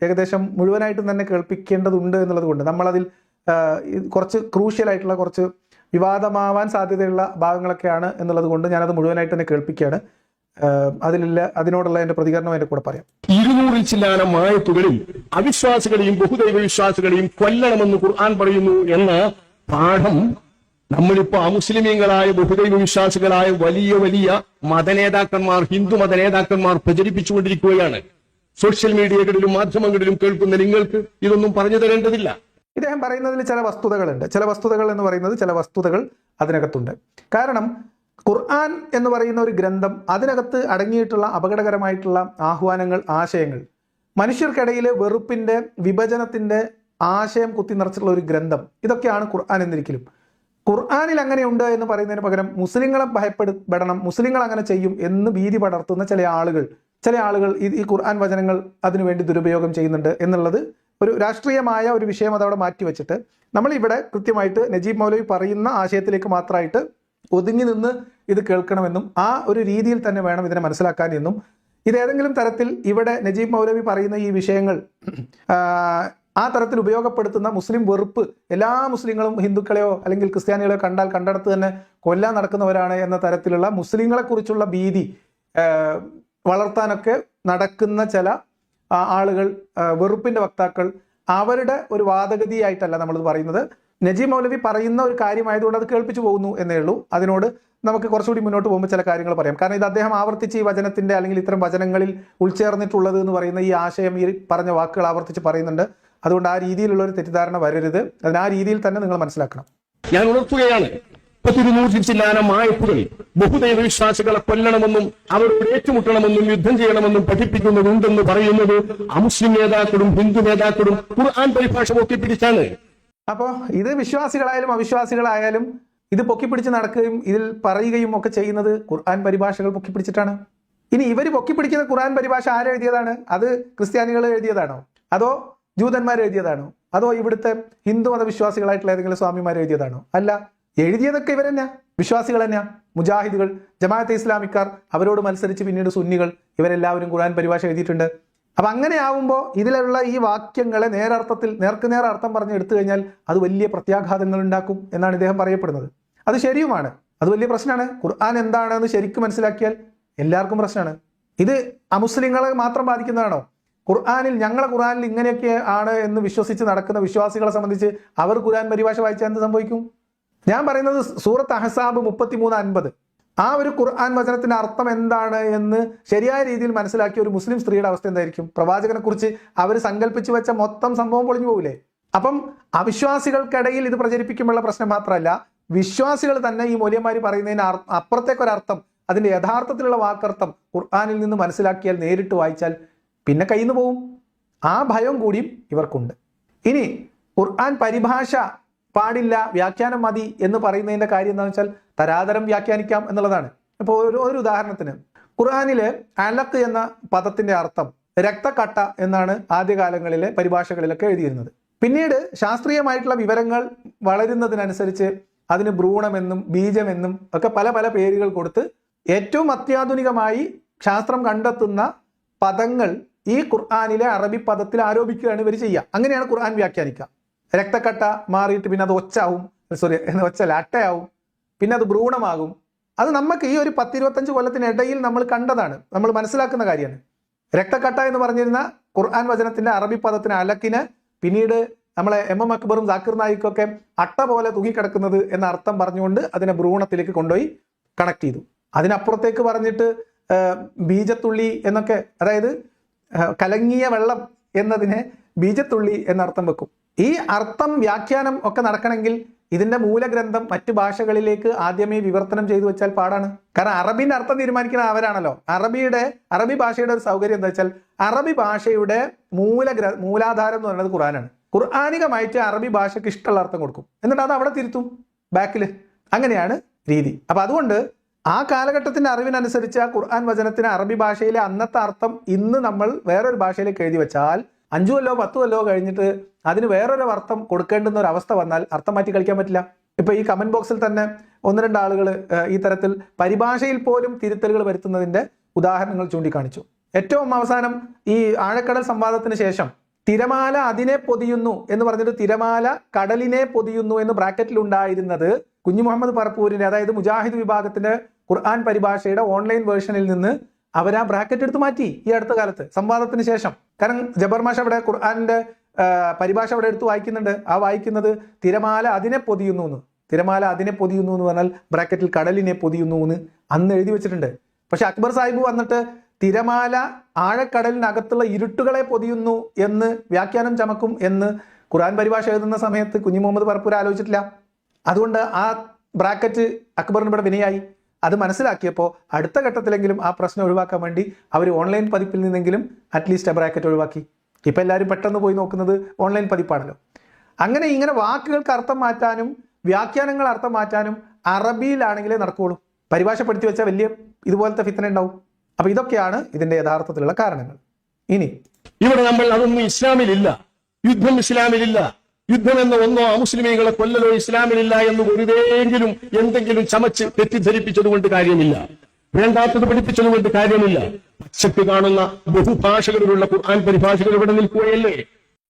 ഏകദേശം മുഴുവനായിട്ടും തന്നെ കേൾപ്പിക്കേണ്ടതുണ്ട് എന്നുള്ളത് കൊണ്ട് നമ്മളതിൽ കുറച്ച് ക്രൂഷ്യൽ ആയിട്ടുള്ള കുറച്ച് വിവാദമാവാൻ സാധ്യതയുള്ള ഭാഗങ്ങളൊക്കെയാണ് എന്നുള്ളത് കൊണ്ട് ഞാനത് മുഴുവനായിട്ട് തന്നെ കേൾപ്പിക്കുകയാണ്. അതിലില്ല അതിനോടുള്ള എന്റെ പ്രതികരണം എന്റെ കൂടെ പറയാം. ഇരുന്നൂറിൽ ചില്ലാനം മായത്തുകളിൽ അവിശ്വാസികളെയും ബഹുദൈവ വിശ്വാസികളെയും കൊല്ലണമെന്ന് ഖുർആൻ പറയുന്നു എന്ന പാഠം നമ്മളിപ്പോ അമുസ്ലിമീങ്ങളായ ബഹുദൈവ വിശ്വാസികളായ വലിയ വലിയ മതനേതാക്കന്മാർ ഹിന്ദു മതനേതാക്കന്മാർ പ്രചരിപ്പിച്ചുകൊണ്ടിരിക്കുകയാണ്. സോഷ്യൽ മീഡിയകളിലും മാധ്യമങ്ങളിലും കേൾക്കുന്ന നിങ്ങൾക്ക് ഇതൊന്നും പറഞ്ഞു തരേണ്ടതില്ല. ഇദ്ദേഹം പറയുന്നതിൽ ചില വസ്തുതകളുണ്ട്. ചില വസ്തുതകൾ എന്ന് പറയുന്നത് ചില വസ്തുതകൾ അതിനകത്തുണ്ട്. കാരണം ഖുർആൻ എന്ന് പറയുന്ന ഒരു ഗ്രന്ഥം അതിനകത്ത് അടങ്ങിയിട്ടുള്ള അപകടകരമായിട്ടുള്ള ആഹ്വാനങ്ങൾ ആശയങ്ങൾ മനുഷ്യർക്കിടയിലെ വെറുപ്പിന്റെ വിഭജനത്തിന്റെ ആശയം കുത്തി നിറച്ചിട്ടുള്ള ഒരു ഗ്രന്ഥം. ഇതൊക്കെയാണ് ഖുർആൻ എന്നിരിക്കലും. ഖുർആാനിൽ അങ്ങനെയുണ്ട് എന്ന് പറയുന്നതിന് പകരം മുസ്ലിങ്ങളെ ഭയപ്പെടുപ്പെടണം മുസ്ലിങ്ങൾ അങ്ങനെ ചെയ്യും എന്ന് ഭീതി പടർത്തുന്ന ചില ആളുകൾ ചില ആളുകൾ ഈ ഈ ഖുർആൻ വചനങ്ങൾ അതിനുവേണ്ടി ദുരുപയോഗം ചെയ്യുന്നുണ്ട് എന്നുള്ളത് ഒരു രാഷ്ട്രീയമായ ഒരു വിഷയം അതവിടെ മാറ്റിവെച്ചിട്ട് നമ്മൾ ഇവിടെ കൃത്യമായിട്ട് നജീബ് മൗലവി പറയുന്ന ആശയത്തിലേക്ക് മാത്രമായിട്ട് ഒതുങ്ങി നിന്ന് ഇത് കേൾക്കണമെന്നും ആ ഒരു രീതിയിൽ തന്നെ വേണം ഇതിനെ മനസ്സിലാക്കാൻ എന്നും. ഇതേതെങ്കിലും തരത്തിൽ ഇവിടെ നജീബ് മൗലവി പറയുന്ന ഈ വിഷയങ്ങൾ ആ, തരത്തിൽ ഉപയോഗപ്പെടുത്തുന്ന മുസ്ലിം വെറുപ്പ് എല്ലാ മുസ്ലിങ്ങളും ഹിന്ദുക്കളെയോ അല്ലെങ്കിൽ ക്രിസ്ത്യാനികളെയോ കണ്ടാൽ കണ്ടടത്ത് തന്നെ കൊല്ലാൻ നടക്കുന്നവരാണ് എന്ന തരത്തിലുള്ള മുസ്ലിങ്ങളെക്കുറിച്ചുള്ള ഭീതി വളർത്താനൊക്കെ നടക്കുന്ന ചില ആളുകൾ വെറുപ്പിന്റെ വക്താക്കൾ അവരുടെ ഒരു വാദഗതിയായിട്ടല്ല നമ്മൾ പറയുന്നത്. നജീബ് മൗലവി പറയുന്ന ഒരു കാര്യമായതുകൊണ്ട് അത് കേൾപ്പിച്ചു പോകുന്നു എന്നേ ഉള്ളൂ. അതിനോട് നമുക്ക് കുറച്ചുകൂടി മുന്നോട്ട് പോകുമ്പോൾ ചില കാര്യങ്ങൾ പറയാം. കാരണം ഇത് അദ്ദേഹം ആവർത്തിച്ച് ഈ വചനത്തിന്റെ അല്ലെങ്കിൽ ഇത്തരം വചനങ്ങളിൽ ഉൾച്ചേർന്നിട്ടുള്ളത് എന്ന് പറയുന്ന ഈ ആശയം ഈ പറഞ്ഞ വാക്കുകൾ ആവർത്തിച്ച് പറയുന്നുണ്ട്. അതുകൊണ്ട് ആ രീതിയിലുള്ള ഒരു തെറ്റിദ്ധാരണ വരരുത്. അതിന് ആ രീതിയിൽ തന്നെ നിങ്ങൾ മനസ്സിലാക്കണം. ഞാൻ ഉണർത്തുകയാണ്. പത്തിരുന്നൂറ്റി ചില്ലാനം ആയത്തുകൾ ബഹുദൈവ വിശ്വാസികളെ കൊല്ലണമെന്നും അവരോട് ഏറ്റുമുട്ടണമെന്നും യുദ്ധം ചെയ്യണമെന്നും പഠിപ്പിക്കുന്നതുണ്ടെന്ന് പറയുന്നത് അമുസ്ലിം നേതാക്കളും ഹിന്ദു നേതാക്കളും ഖുർആൻ പരിഭാഷ പൊക്കി പിടിച്ചാണ് അപ്പോൾ ഇത് വിശ്വാസികളായാലും അവിശ്വാസികളായാലും ഇത് പൊക്കിപ്പിടിച്ച് നടക്കുകയും ഇതിൽ പറയുകയും ഒക്കെ ചെയ്യുന്നത് ഖുർആൻ പരിഭാഷകൾ പൊക്കിപ്പിടിച്ചിട്ടാണ്. ഇനി ഇവർ പൊക്കിപ്പിടിക്കുന്ന ഖുർആൻ പരിഭാഷ ആരെഴുതിയതാണ്? അത് ക്രിസ്ത്യാനികൾ എഴുതിയതാണോ? അതോ ജൂതന്മാർ എഴുതിയതാണോ? അതോ ഇവിടുത്തെ ഹിന്ദു മതവിശ്വാസികളായിട്ടുള്ള ഏതെങ്കിലും സ്വാമിമാർ എഴുതിയതാണോ? അല്ല എഴുതിയതൊക്കെ ഇവരെന്നാ? വിശ്വാസികൾ തന്നെയാ മുജാഹിദുകൾ ജമാഅത്തെ ഇസ്ലാമിക്കാർ അവരോട് മത്സരിച്ച് പിന്നീട് സുന്നികൾ ഇവരെല്ലാവരും ഖുർആൻ പരിഭാഷ എഴുതിയിട്ടുണ്ട്. അപ്പൊ അങ്ങനെ ആവുമ്പോൾ ഇതിലുള്ള ഈ വാക്യങ്ങളെ നേരർത്ഥത്തിൽ നേർക്കുനേർ അർത്ഥം പറഞ്ഞ് എടുത്തു കഴിഞ്ഞാൽ അത് വലിയ പ്രത്യാഘാതങ്ങൾ ഉണ്ടാക്കും എന്നാണ് ഇദ്ദേഹം പറയപ്പെടുന്നത്. അത് ശരിയുമാണ്. അത് വലിയ പ്രശ്നമാണ്. ഖുർആൻ എന്താണെന്ന് ശരിക്കും മനസ്സിലാക്കിയാൽ എല്ലാവർക്കും പ്രശ്നമാണ്. ഇത് അമുസ്ലിങ്ങളെ മാത്രം ബാധിക്കുന്നതാണോ? ഖുർആാനിൽ ഞങ്ങളെ ഖുർആാനിൽ ഇങ്ങനെയൊക്കെ ആണ് എന്ന് വിശ്വസിച്ച് നടക്കുന്ന വിശ്വാസികളെ സംബന്ധിച്ച് അവർ ഖുർആൻ പരിഭാഷ വായിച്ചാൽ എന്ത് സംഭവിക്കും? ഞാൻ പറയുന്നത് സൂറത്ത് അഹസാബ് മുപ്പത്തിമൂന്ന് അൻപത്. ആ ഒരു ഖുർആൻ വചനത്തിന്റെ അർത്ഥം എന്താണ് എന്ന് ശരിയായ രീതിയിൽ മനസ്സിലാക്കിയ ഒരു മുസ്ലിം സ്ത്രീയുടെ അവസ്ഥ എന്തായിരിക്കും? പ്രവാചകനെ കുറിച്ച് അവർ സങ്കല്പിച്ചു വെച്ച മൊത്തം സംഭവം പൊളിഞ്ഞു പോകില്ലേ അപ്പം അവിശ്വാസികൾക്കിടയിൽ ഇത് പ്രചരിപ്പിക്കുമ്പോഴുള്ള പ്രശ്നം മാത്രമല്ല വിശ്വാസികൾ തന്നെ ഈ മൂല്യന്മാർ പറയുന്നതിന് അപ്പുറത്തേക്കൊരർത്ഥം അതിന്റെ യഥാർത്ഥത്തിലുള്ള വാക്കർത്ഥം ഖുർആാനിൽ നിന്ന് മനസ്സിലാക്കിയാൽ നേരിട്ട് വായിച്ചാൽ പിന്നെ കയ്യിൽ നിന്ന് പോവും. ആ ഭയം കൂടിയും ഇവർക്കുണ്ട്. ഇനി ഖുർആൻ പരിഭാഷ പാടില്ല വ്യാഖ്യാനം മതി എന്ന് പറയുന്നതിന്റെ കാര്യം എന്താണെന്ന് വെച്ചാൽ തരാതരം വ്യാഖ്യാനിക്കാം എന്നുള്ളതാണ്. ഇപ്പോൾ ഒരു ഒരു ഉദാഹരണത്തിന് ഖുർആാനിലെ അലക്ക് എന്ന പദത്തിന്റെ അർത്ഥം രക്തക്കട്ട എന്നാണ് ആദ്യകാലങ്ങളിലെ പരിഭാഷകളിലൊക്കെ എഴുതിയിരുന്നത്. പിന്നീട് ശാസ്ത്രീയമായിട്ടുള്ള വിവരങ്ങൾ വളരുന്നതിനനുസരിച്ച് അതിന് ഭ്രൂണമെന്നും ബീജമെന്നും ഒക്കെ പല പല പേരുകൾ കൊടുത്ത് ഏറ്റവും അത്യാധുനികമായി ശാസ്ത്രം കണ്ടെത്തുന്ന പദങ്ങൾ ഈ ഖുർആാനിലെ അറബി പദത്തിൽ ആരോപിക്കുകയാണ് ഇവർ ചെയ്യുക. അങ്ങനെയാണ് ഖുർആൻ വ്യാഖ്യാനിക്കുക. രക്തക്കട്ട മാറിയിട്ട് പിന്നെ അത് ഒച്ചാവും. സോറി ഒച്ച ലാട്ടയാവും പിന്നെ അത് ഭ്രൂണമാകും. അത് നമുക്ക് ഈ ഒരു പത്തിരുപത്തഞ്ച് കൊല്ലത്തിനിടയിൽ നമ്മൾ കണ്ടതാണ്. നമ്മൾ മനസ്സിലാക്കുന്ന കാര്യമാണ്. രക്തക്കട്ട എന്ന് പറഞ്ഞിരുന്ന ഖുർആൻ വചനത്തിന്റെ അറബി പദത്തിന് അലക്കിന് പിന്നീട് നമ്മളെ എം എം അക്ബറും ജാക്കിർ നായിക്കൊക്കെ അട്ട പോലെ തൂങ്ങിക്കിടക്കുന്നത് എന്ന അർത്ഥം പറഞ്ഞുകൊണ്ട് അതിനെ ഭ്രൂണത്തിലേക്ക് കൊണ്ടുപോയി കണക്ട് ചെയ്തു. അതിനപ്പുറത്തേക്ക് പറഞ്ഞിട്ട് ബീജത്തുള്ളി എന്നൊക്കെ അതായത് കലങ്ങിയ വെള്ളം എന്നതിനെ ബീജത്തുള്ളി എന്നർത്ഥം വെക്കും. ഈ അർത്ഥം വ്യാഖ്യാനം ഒക്കെ നടക്കണമെങ്കിൽ ഇതിന്റെ മൂലഗ്രന്ഥം മറ്റു ഭാഷകളിലേക്ക് ആദ്യമേ വിവർത്തനം ചെയ്തു വെച്ചാൽ പാടാണ്. കാരണം അറബിന്റെ അർത്ഥം തീരുമാനിക്കുന്ന അവരാണല്ലോ. അറബിയുടെ അറബി ഭാഷയുടെ ഒരു സൗകര്യം എന്താ വെച്ചാൽ അറബി ഭാഷയുടെ മൂലഗ്ര മൂലാധാരം എന്ന് പറയുന്നത് ഖുറാനാണ് ഖുർആാനികമായിട്ട് അറബി ഭാഷയ്ക്ക് ഇഷ്ടമുള്ള അർത്ഥം കൊടുക്കും. എന്നിട്ട് അത് അവിടെ തിരുത്തും ബാക്കിൽ അങ്ങനെയാണ് രീതി. അപ്പൊ അതുകൊണ്ട് ആ കാലഘട്ടത്തിന്റെ അറിവിനനുസരിച്ച് ആ ഖുർആൻ വചനത്തിന് അറബി ഭാഷയിലെ അന്നത്തെ അർത്ഥം ഇന്ന് നമ്മൾ വേറൊരു ഭാഷയിലേക്ക് എഴുതി വെച്ചാൽ അഞ്ചു കൊല്ലോ പത്തു കൊല്ലോ കഴിഞ്ഞിട്ട് അതിന് വേറൊരു അർത്ഥം കൊടുക്കേണ്ടുന്ന ഒരു അവസ്ഥ വന്നാൽ അർത്ഥം മാറ്റി കളിക്കാൻ പറ്റില്ല. ഇപ്പൊ ഈ കമന്റ് ബോക്സിൽ തന്നെ ഒന്ന് രണ്ട് ആളുകൾ ഈ തരത്തിൽ പരിഭാഷയിൽ പോലും തിരുത്തലുകൾ വരുത്തുന്നതിന്റെ ഉദാഹരണങ്ങൾ ചൂണ്ടിക്കാണിച്ചു. ഏറ്റവും അവസാനം ഈ ആഴക്കടൽ സംവാദത്തിന് ശേഷം തിരമാല അതിനെ പൊതിയുന്നു എന്ന് പറഞ്ഞിട്ട് തിരമാല കടലിനെ പൊതിയുന്നു എന്ന് ബ്രാക്കറ്റിൽ ഉണ്ടായിരുന്നത് കുഞ്ഞു മുഹമ്മദ് പറപ്പൂരിന്റെ അതായത് മുജാഹിദ് വിഭാഗത്തിന്റെ ഖുർആൻ പരിഭാഷയുടെ ഓൺലൈൻ വേർഷനിൽ നിന്ന് അവർ ആ ബ്രാക്കറ്റ് എടുത്ത് മാറ്റി ഈ അടുത്ത കാലത്ത് സംവാദത്തിന് ശേഷം. കാരണം ജബർമാഷ അവിടെ ഖുർആാനിന്റെ പരിഭാഷ അവിടെ എടുത്ത് വായിക്കുന്നുണ്ട്. ആ വായിക്കുന്നത് തിരമാല അതിനെ പൊതിയുന്നു എന്ന്. തിരമാല അതിനെ പൊതിയുന്നു എന്ന് പറഞ്ഞാൽ ബ്രാക്കറ്റിൽ കടലിനെ പൊതിയുന്നു എന്ന് അന്ന് എഴുതി വെച്ചിട്ടുണ്ട്. പക്ഷെ അക്ബർ സാഹിബ് വന്നിട്ട് തിരമാല ആഴക്കടലിനകത്തുള്ള ഇരുട്ടുകളെ പൊതിയുന്നു എന്ന് വ്യാഖ്യാനം ചമക്കും എന്ന് ഖുർആൻ പരിഭാഷ എഴുതുന്ന സമയത്ത് കുഞ്ഞു മുഹമ്മദ് പറപ്പൂർ ആലോചിച്ചിട്ടില്ല. അതുകൊണ്ട് ആ ബ്രാക്കറ്റ് അക്ബറിന് ഇവിടെ വിനയായി. അത് മനസ്സിലാക്കിയപ്പോൾ അടുത്ത ഘട്ടത്തിലെങ്കിലും ആ പ്രശ്നം ഒഴിവാക്കാൻ വേണ്ടി അവർ ഓൺലൈൻ പതിപ്പിൽ നിന്നെങ്കിലും അറ്റ്ലീസ്റ്റ് ബ്രാക്കറ്റ് ഒഴിവാക്കി. ഇപ്പം എല്ലാവരും പെട്ടെന്ന് പോയി നോക്കുന്നത് ഓൺലൈൻ പതിപ്പാണല്ലോ. അങ്ങനെ ഇങ്ങനെ വാക്കുകൾക്ക് അർത്ഥം മാറ്റാനും വ്യാഖ്യാനങ്ങൾ അർത്ഥം മാറ്റാനും അറബിയിലാണെങ്കിലേ നടക്കുകയുള്ളൂ പരിഭാഷപ്പെടുത്തി വെച്ചാൽ വലിയ ഇതുപോലത്തെ ഫിത്തന ഉണ്ടാവും. അപ്പൊ ഇതൊക്കെയാണ് ഇതിന്റെ യഥാർത്ഥത്തിലുള്ള കാരണങ്ങൾ. ഇനി ഇവിടെ നമ്മൾ അതൊന്നും ഇസ്ലാമിലില്ല. യുദ്ധം ഇസ്ലാമിലില്ല. യുദ്ധം എന്ന ഒന്നോ മുസ്ലിമീകളെ കൊല്ലലോ ഇസ്ലാമിലില്ല എന്ന് വെറുതെയെങ്കിലും എന്തെങ്കിലും ചമച്ച് തെറ്റിദ്ധരിപ്പിച്ചതുകൊണ്ട് കാര്യമില്ല. വേണ്ടാത്തത് പഠിപ്പിച്ചതുകൊണ്ട് കാര്യമില്ല. പച്ചക്ക് കാണുന്ന ബഹുഭാഷകളിലുള്ള ഖുർആൻ പരിഭാഷകൾ ഇവിടെ നിൽക്കുകയല്ലേ?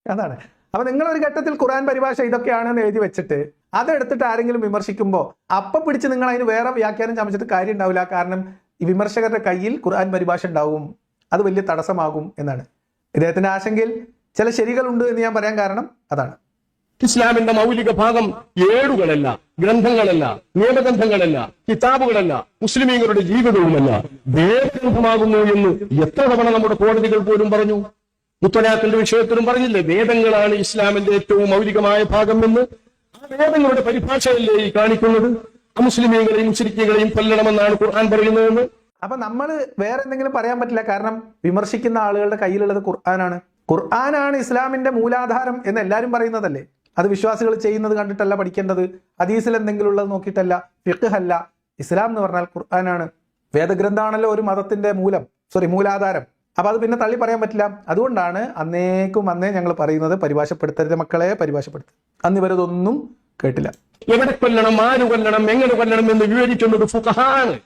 അതാണ്. അപ്പൊ നിങ്ങൾ ഒരു ഘട്ടത്തിൽ ഖുർആൻ പരിഭാഷ ഇതൊക്കെയാണെന്ന് എഴുതി വെച്ചിട്ട് അതെടുത്തിട്ട് ആരെങ്കിലും വിമർശിക്കുമ്പോൾ അപ്പൊ പിടിച്ച് നിങ്ങൾ അതിന് വേറെ വ്യാഖ്യാനം ചമച്ചിട്ട് കാര്യം ഉണ്ടാവില്ല. കാരണം ഈ വിമർശകരുടെ കയ്യിൽ ഖുർആൻ പരിഭാഷ ഉണ്ടാവും. അത് വലിയ തടസ്സമാകും എന്നാണ്. ഇദ്ദേഹത്തിന്റെ ആശങ്കയിൽ ചില ശരികളുണ്ട് എന്ന് ഞാൻ പറയാൻ കാരണം അതാണ്. ഇസ്ലാമിന്റെ മൗലിക ഭാഗം ഏടുകളല്ല ഗ്രന്ഥങ്ങളല്ല നിയമഗ്രന്ഥങ്ങളല്ല കിതാബുകളല്ല മുസ്ലിമീങ്ങളുടെ ജീവിതവുമല്ല. വേദഗ്രന്ഥമാകുന്നു എന്ന് എത്ര തവണ നമ്മുടെ കോടതികൾ പോലും പറഞ്ഞു? മുത്തലാഖിന്റെ വിഷയത്തിലും പറഞ്ഞില്ലേ വേദങ്ങളാണ് ഇസ്ലാമിന്റെ ഏറ്റവും മൗലികമായ ഭാഗം എന്ന്? ആ വേദങ്ങളുടെ പരിഭാഷയല്ലേ ഈ കാണിക്കുന്നത്? മുസ്ലിമീങ്ങളെയും ചിരിക്കുകളെയും കൊല്ലണമെന്നാണ് ഖുർആൻ പറയുന്നതെന്ന്? അപ്പൊ നമ്മൾ വേറെ എന്തെങ്കിലും പറയാൻ പറ്റില്ല കാരണം വിമർശിക്കുന്ന ആളുകളുടെ കയ്യിലുള്ളത് ഖുർആനാണ്. ഖുർആനാണ് ഇസ്ലാമിന്റെ മൂലാധാരം എന്ന് എല്ലാവരും പറയുന്നതല്ലേ? അത് വിശ്വാസികൾ ചെയ്യുന്നത് കണ്ടിട്ടല്ല പഠിക്കേണ്ടത്. ഹദീസിൽ എന്തെങ്കിലും ഉള്ളത് നോക്കിയിട്ടല്ല. ഫിഖ്ഹല്ല ഇസ്ലാം എന്ന് പറഞ്ഞാൽ ഖുർആനാണ്. വേദഗ്രന്ഥാണല്ലോ ഒരു മതത്തിന്റെ മൂലം. സോറി മൂലാധാരം. അപ്പൊ അത് പിന്നെ തള്ളി പറയാൻ പറ്റില്ല. അതുകൊണ്ടാണ് അന്നേക്കും അന്നേ ഞങ്ങൾ പറയുന്നത് പരിഭാഷപ്പെടുത്തരുത് മക്കളെ പരിഭാഷപ്പെടുത്തുക അന്ന് ഇവരതൊന്നും കേട്ടില്ല. എവിടെ കൊല്ലണം ആര് കൊല്ലണം എങ്ങനെ കൊല്ലണം എന്ന് വിവരിക്കുന്നത് ഫുഖഹാണ്.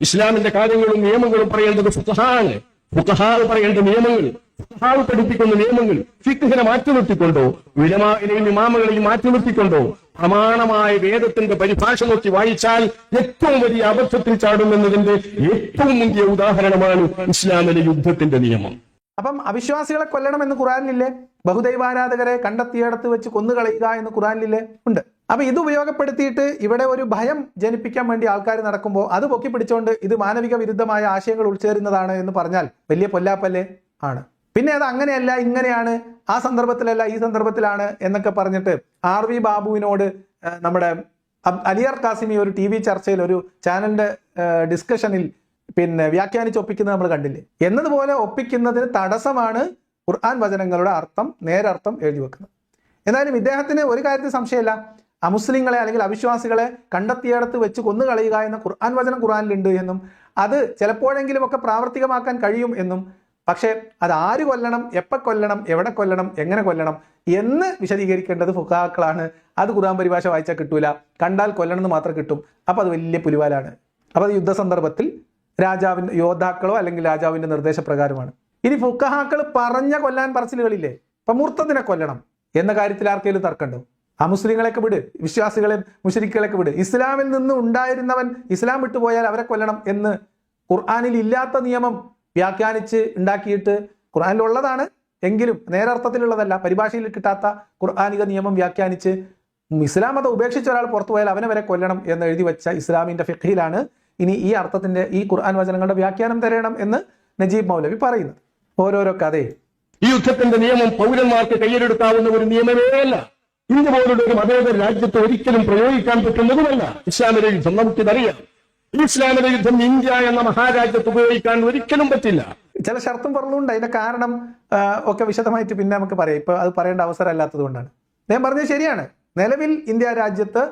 ഇസ്ലാമിന്റെ കാര്യങ്ങളും നിയമങ്ങളും പറയേണ്ടത് ഫുഖഹാണ്. ഫുഖഹാവ് പറയേണ്ട നിയമങ്ങൾ. ഫുഖഹാവ് പഠിപ്പിക്കുന്ന നിയമങ്ങൾ ഫിഖിനെ മാറ്റി നിർത്തിക്കൊണ്ടോ വിലമാവിനെയും ഇമാമകളെയും മാറ്റി നിർത്തിക്കൊണ്ടോ പ്രമാണമായ വേദത്തിന്റെ പരിഭാഷ നോക്കി വായിച്ചാൽ ഏറ്റവും വലിയ അബദ്ധത്തിൽ ചാടുമെന്നതിന്റെ ഏറ്റവും മുന്തിയ ഉദാഹരണമാണ് ഇസ്ലാമിലെ യുദ്ധത്തിന്റെ നിയമം. അപ്പം അവിശ്വാസികളെ കൊല്ലണം എന്ന് ഖുറാനിലില്ലേ ബഹുദൈവാരാധകരെ കണ്ടെത്തിയിടത്ത് വെച്ച് കൊന്നുകളയുക എന്ന് ഖുറാനിലില്ലേ ഉണ്ട്. അപ്പൊ ഇത് ഉപയോഗപ്പെടുത്തിയിട്ട് ഇവിടെ ഒരു ഭയം ജനിപ്പിക്കാൻ വേണ്ടി ആൾക്കാർ നടക്കുമ്പോൾ അത് പൊക്കി പിടിച്ചുകൊണ്ട് ഇത് മാനവിക വിരുദ്ധമായ ആശയങ്ങൾ ഉൾച്ചേരുന്നതാണ് എന്ന് പറഞ്ഞാൽ വലിയ പൊല്ലാപ്പല്ലേ? ആണ്. പിന്നെ അത് അങ്ങനെയല്ല ഇങ്ങനെയാണ് ആ സന്ദർഭത്തിലല്ല ഈ സന്ദർഭത്തിലാണ് എന്നൊക്കെ പറഞ്ഞിട്ട് ആർ വി ബാബുവിനോട് നമ്മുടെ അലിയർ കാസിമി ഒരു ടി വി ചർച്ചയിൽ ഒരു ചാനലിന്റെ ഡിസ്കഷനിൽ പിന്നെ വ്യാഖ്യാനിച്ച് ഒപ്പിക്കുന്നത് നമ്മൾ കണ്ടില്ലേ? എന്നതുപോലെ ഒപ്പിക്കുന്നതിന് തടസ്സമാണ് ഖുർആൻ വചനങ്ങളുടെ അർത്ഥം നേരർത്ഥം എഴുതി വെക്കുന്നത്. എന്നാലും ഇദ്ദേഹത്തിന് ഒരു കാര്യത്തിൽ സംശയമില്ല. അമുസ്ലിങ്ങളെ അല്ലെങ്കിൽ അവിശ്വാസികളെ കണ്ടെത്തിയിടത്ത് വെച്ച് കൊന്നുകളയുക എന്ന ഖുർആൻ വചനം ഖുർആനിലുണ്ട് എന്നും അത് ചിലപ്പോഴെങ്കിലുമൊക്കെ പ്രാവർത്തികമാക്കാൻ കഴിയും എന്നും പക്ഷേ അത് ആര് കൊല്ലണം എപ്പോൾ കൊല്ലണം എവിടെ കൊല്ലണം എങ്ങനെ കൊല്ലണം എന്ന് വിശദീകരിക്കേണ്ടത് ഫുഹാക്കളാണ് അത് ഖുർആൻ പരിഭാഷ വായിച്ചാൽ കിട്ടൂല. കണ്ടാൽ കൊല്ലണം എന്ന് മാത്രം കിട്ടും. അപ്പോൾ അത് വലിയ പുലിവാലാണ്. അപ്പോൾ അത് യുദ്ധസന്ദർഭത്തിൽ രാജാവിന്റെ യോദ്ധാക്കളോ അല്ലെങ്കിൽ രാജാവിന്റെ നിർദ്ദേശപ്രകാരമാണ്. ഇനി ഫുക്കഹാക്കൾ പറഞ്ഞ കൊല്ലാൻ പറച്ചിലുകളില്ലേ? ഇപ്പം മൂർത്തതിനെ കൊല്ലണം എന്ന കാര്യത്തിൽ ആർക്കെങ്കിലും തർക്കമുണ്ടോ? ആ മുസ്ലിങ്ങളെയൊക്കെ വിട് വിശ്വാസികളെ മുഷരിക്കുകളെയൊക്കെ വിട്. ഇസ്ലാമിൽ നിന്ന് ഉണ്ടായിരുന്നവൻ ഇസ്ലാം വിട്ടുപോയാൽ അവരെ കൊല്ലണം എന്ന് ഖുർആാനിൽ ഇല്ലാത്ത നിയമം വ്യാഖ്യാനിച്ച് ഉണ്ടാക്കിയിട്ട് ഖുർആാനിലുള്ളതാണ്. എങ്കിലും നേരർത്ഥത്തിലുള്ളതല്ല. പരിഭാഷയിൽ കിട്ടാത്ത ഖുർആാനിക നിയമം വ്യാഖ്യാനിച്ച് ഇസ്ലാം മതം ഉപേക്ഷിച്ച ഒരാൾ പുറത്തു പോയാൽ അവനെ വരെ കൊല്ലണം എന്ന് എഴുതി വെച്ച ഇസ്ലാമിന്റെ ഫിഖിലാണ് ഇനി ഈ അർത്ഥത്തിന്റെ ഈ ഖുർആൻ വചനങ്ങളുടെ വ്യാഖ്യാനം തരയണം എന്ന് നജീബ് മൗലവി പറയുന്നത്. ഓരോരോ കഥയെ ഈ യുദ്ധത്തിന്റെ നിയമം പൗരന്മാർക്ക് കയ്യിലെടുക്കാവുന്ന ഒരു നിയമമേ അല്ല. ഇന്ത്യ പോലുള്ള ഒരു മതേതര രാജ്യത്ത് ഒരിക്കലും പ്രയോഗിക്കാൻ പറ്റുന്നതുമല്ല. ഇസ്ലാമിലെ യുദ്ധം നമുക്കിതറിയാം ഈ ഇസ്ലാമിലെ യുദ്ധം ഇന്ത്യ എന്ന മഹാരാജ്യത്ത് ഉപയോഗിക്കാൻ ഒരിക്കലും പറ്റില്ല. ചില ഷർത്തും പറഞ്ഞുകൊണ്ട് അതിന്റെ കാരണം ഒക്കെ വിശദമായിട്ട് പിന്നെ നമുക്ക് പറയാം. ഇപ്പൊ അത് പറയേണ്ട അവസരം അല്ലാത്തത് കൊണ്ടാണ്. ഞാൻ പറഞ്ഞത് ശരിയാണ്. നിലവിൽ ഇന്ത്യ രാജ്യത്ത്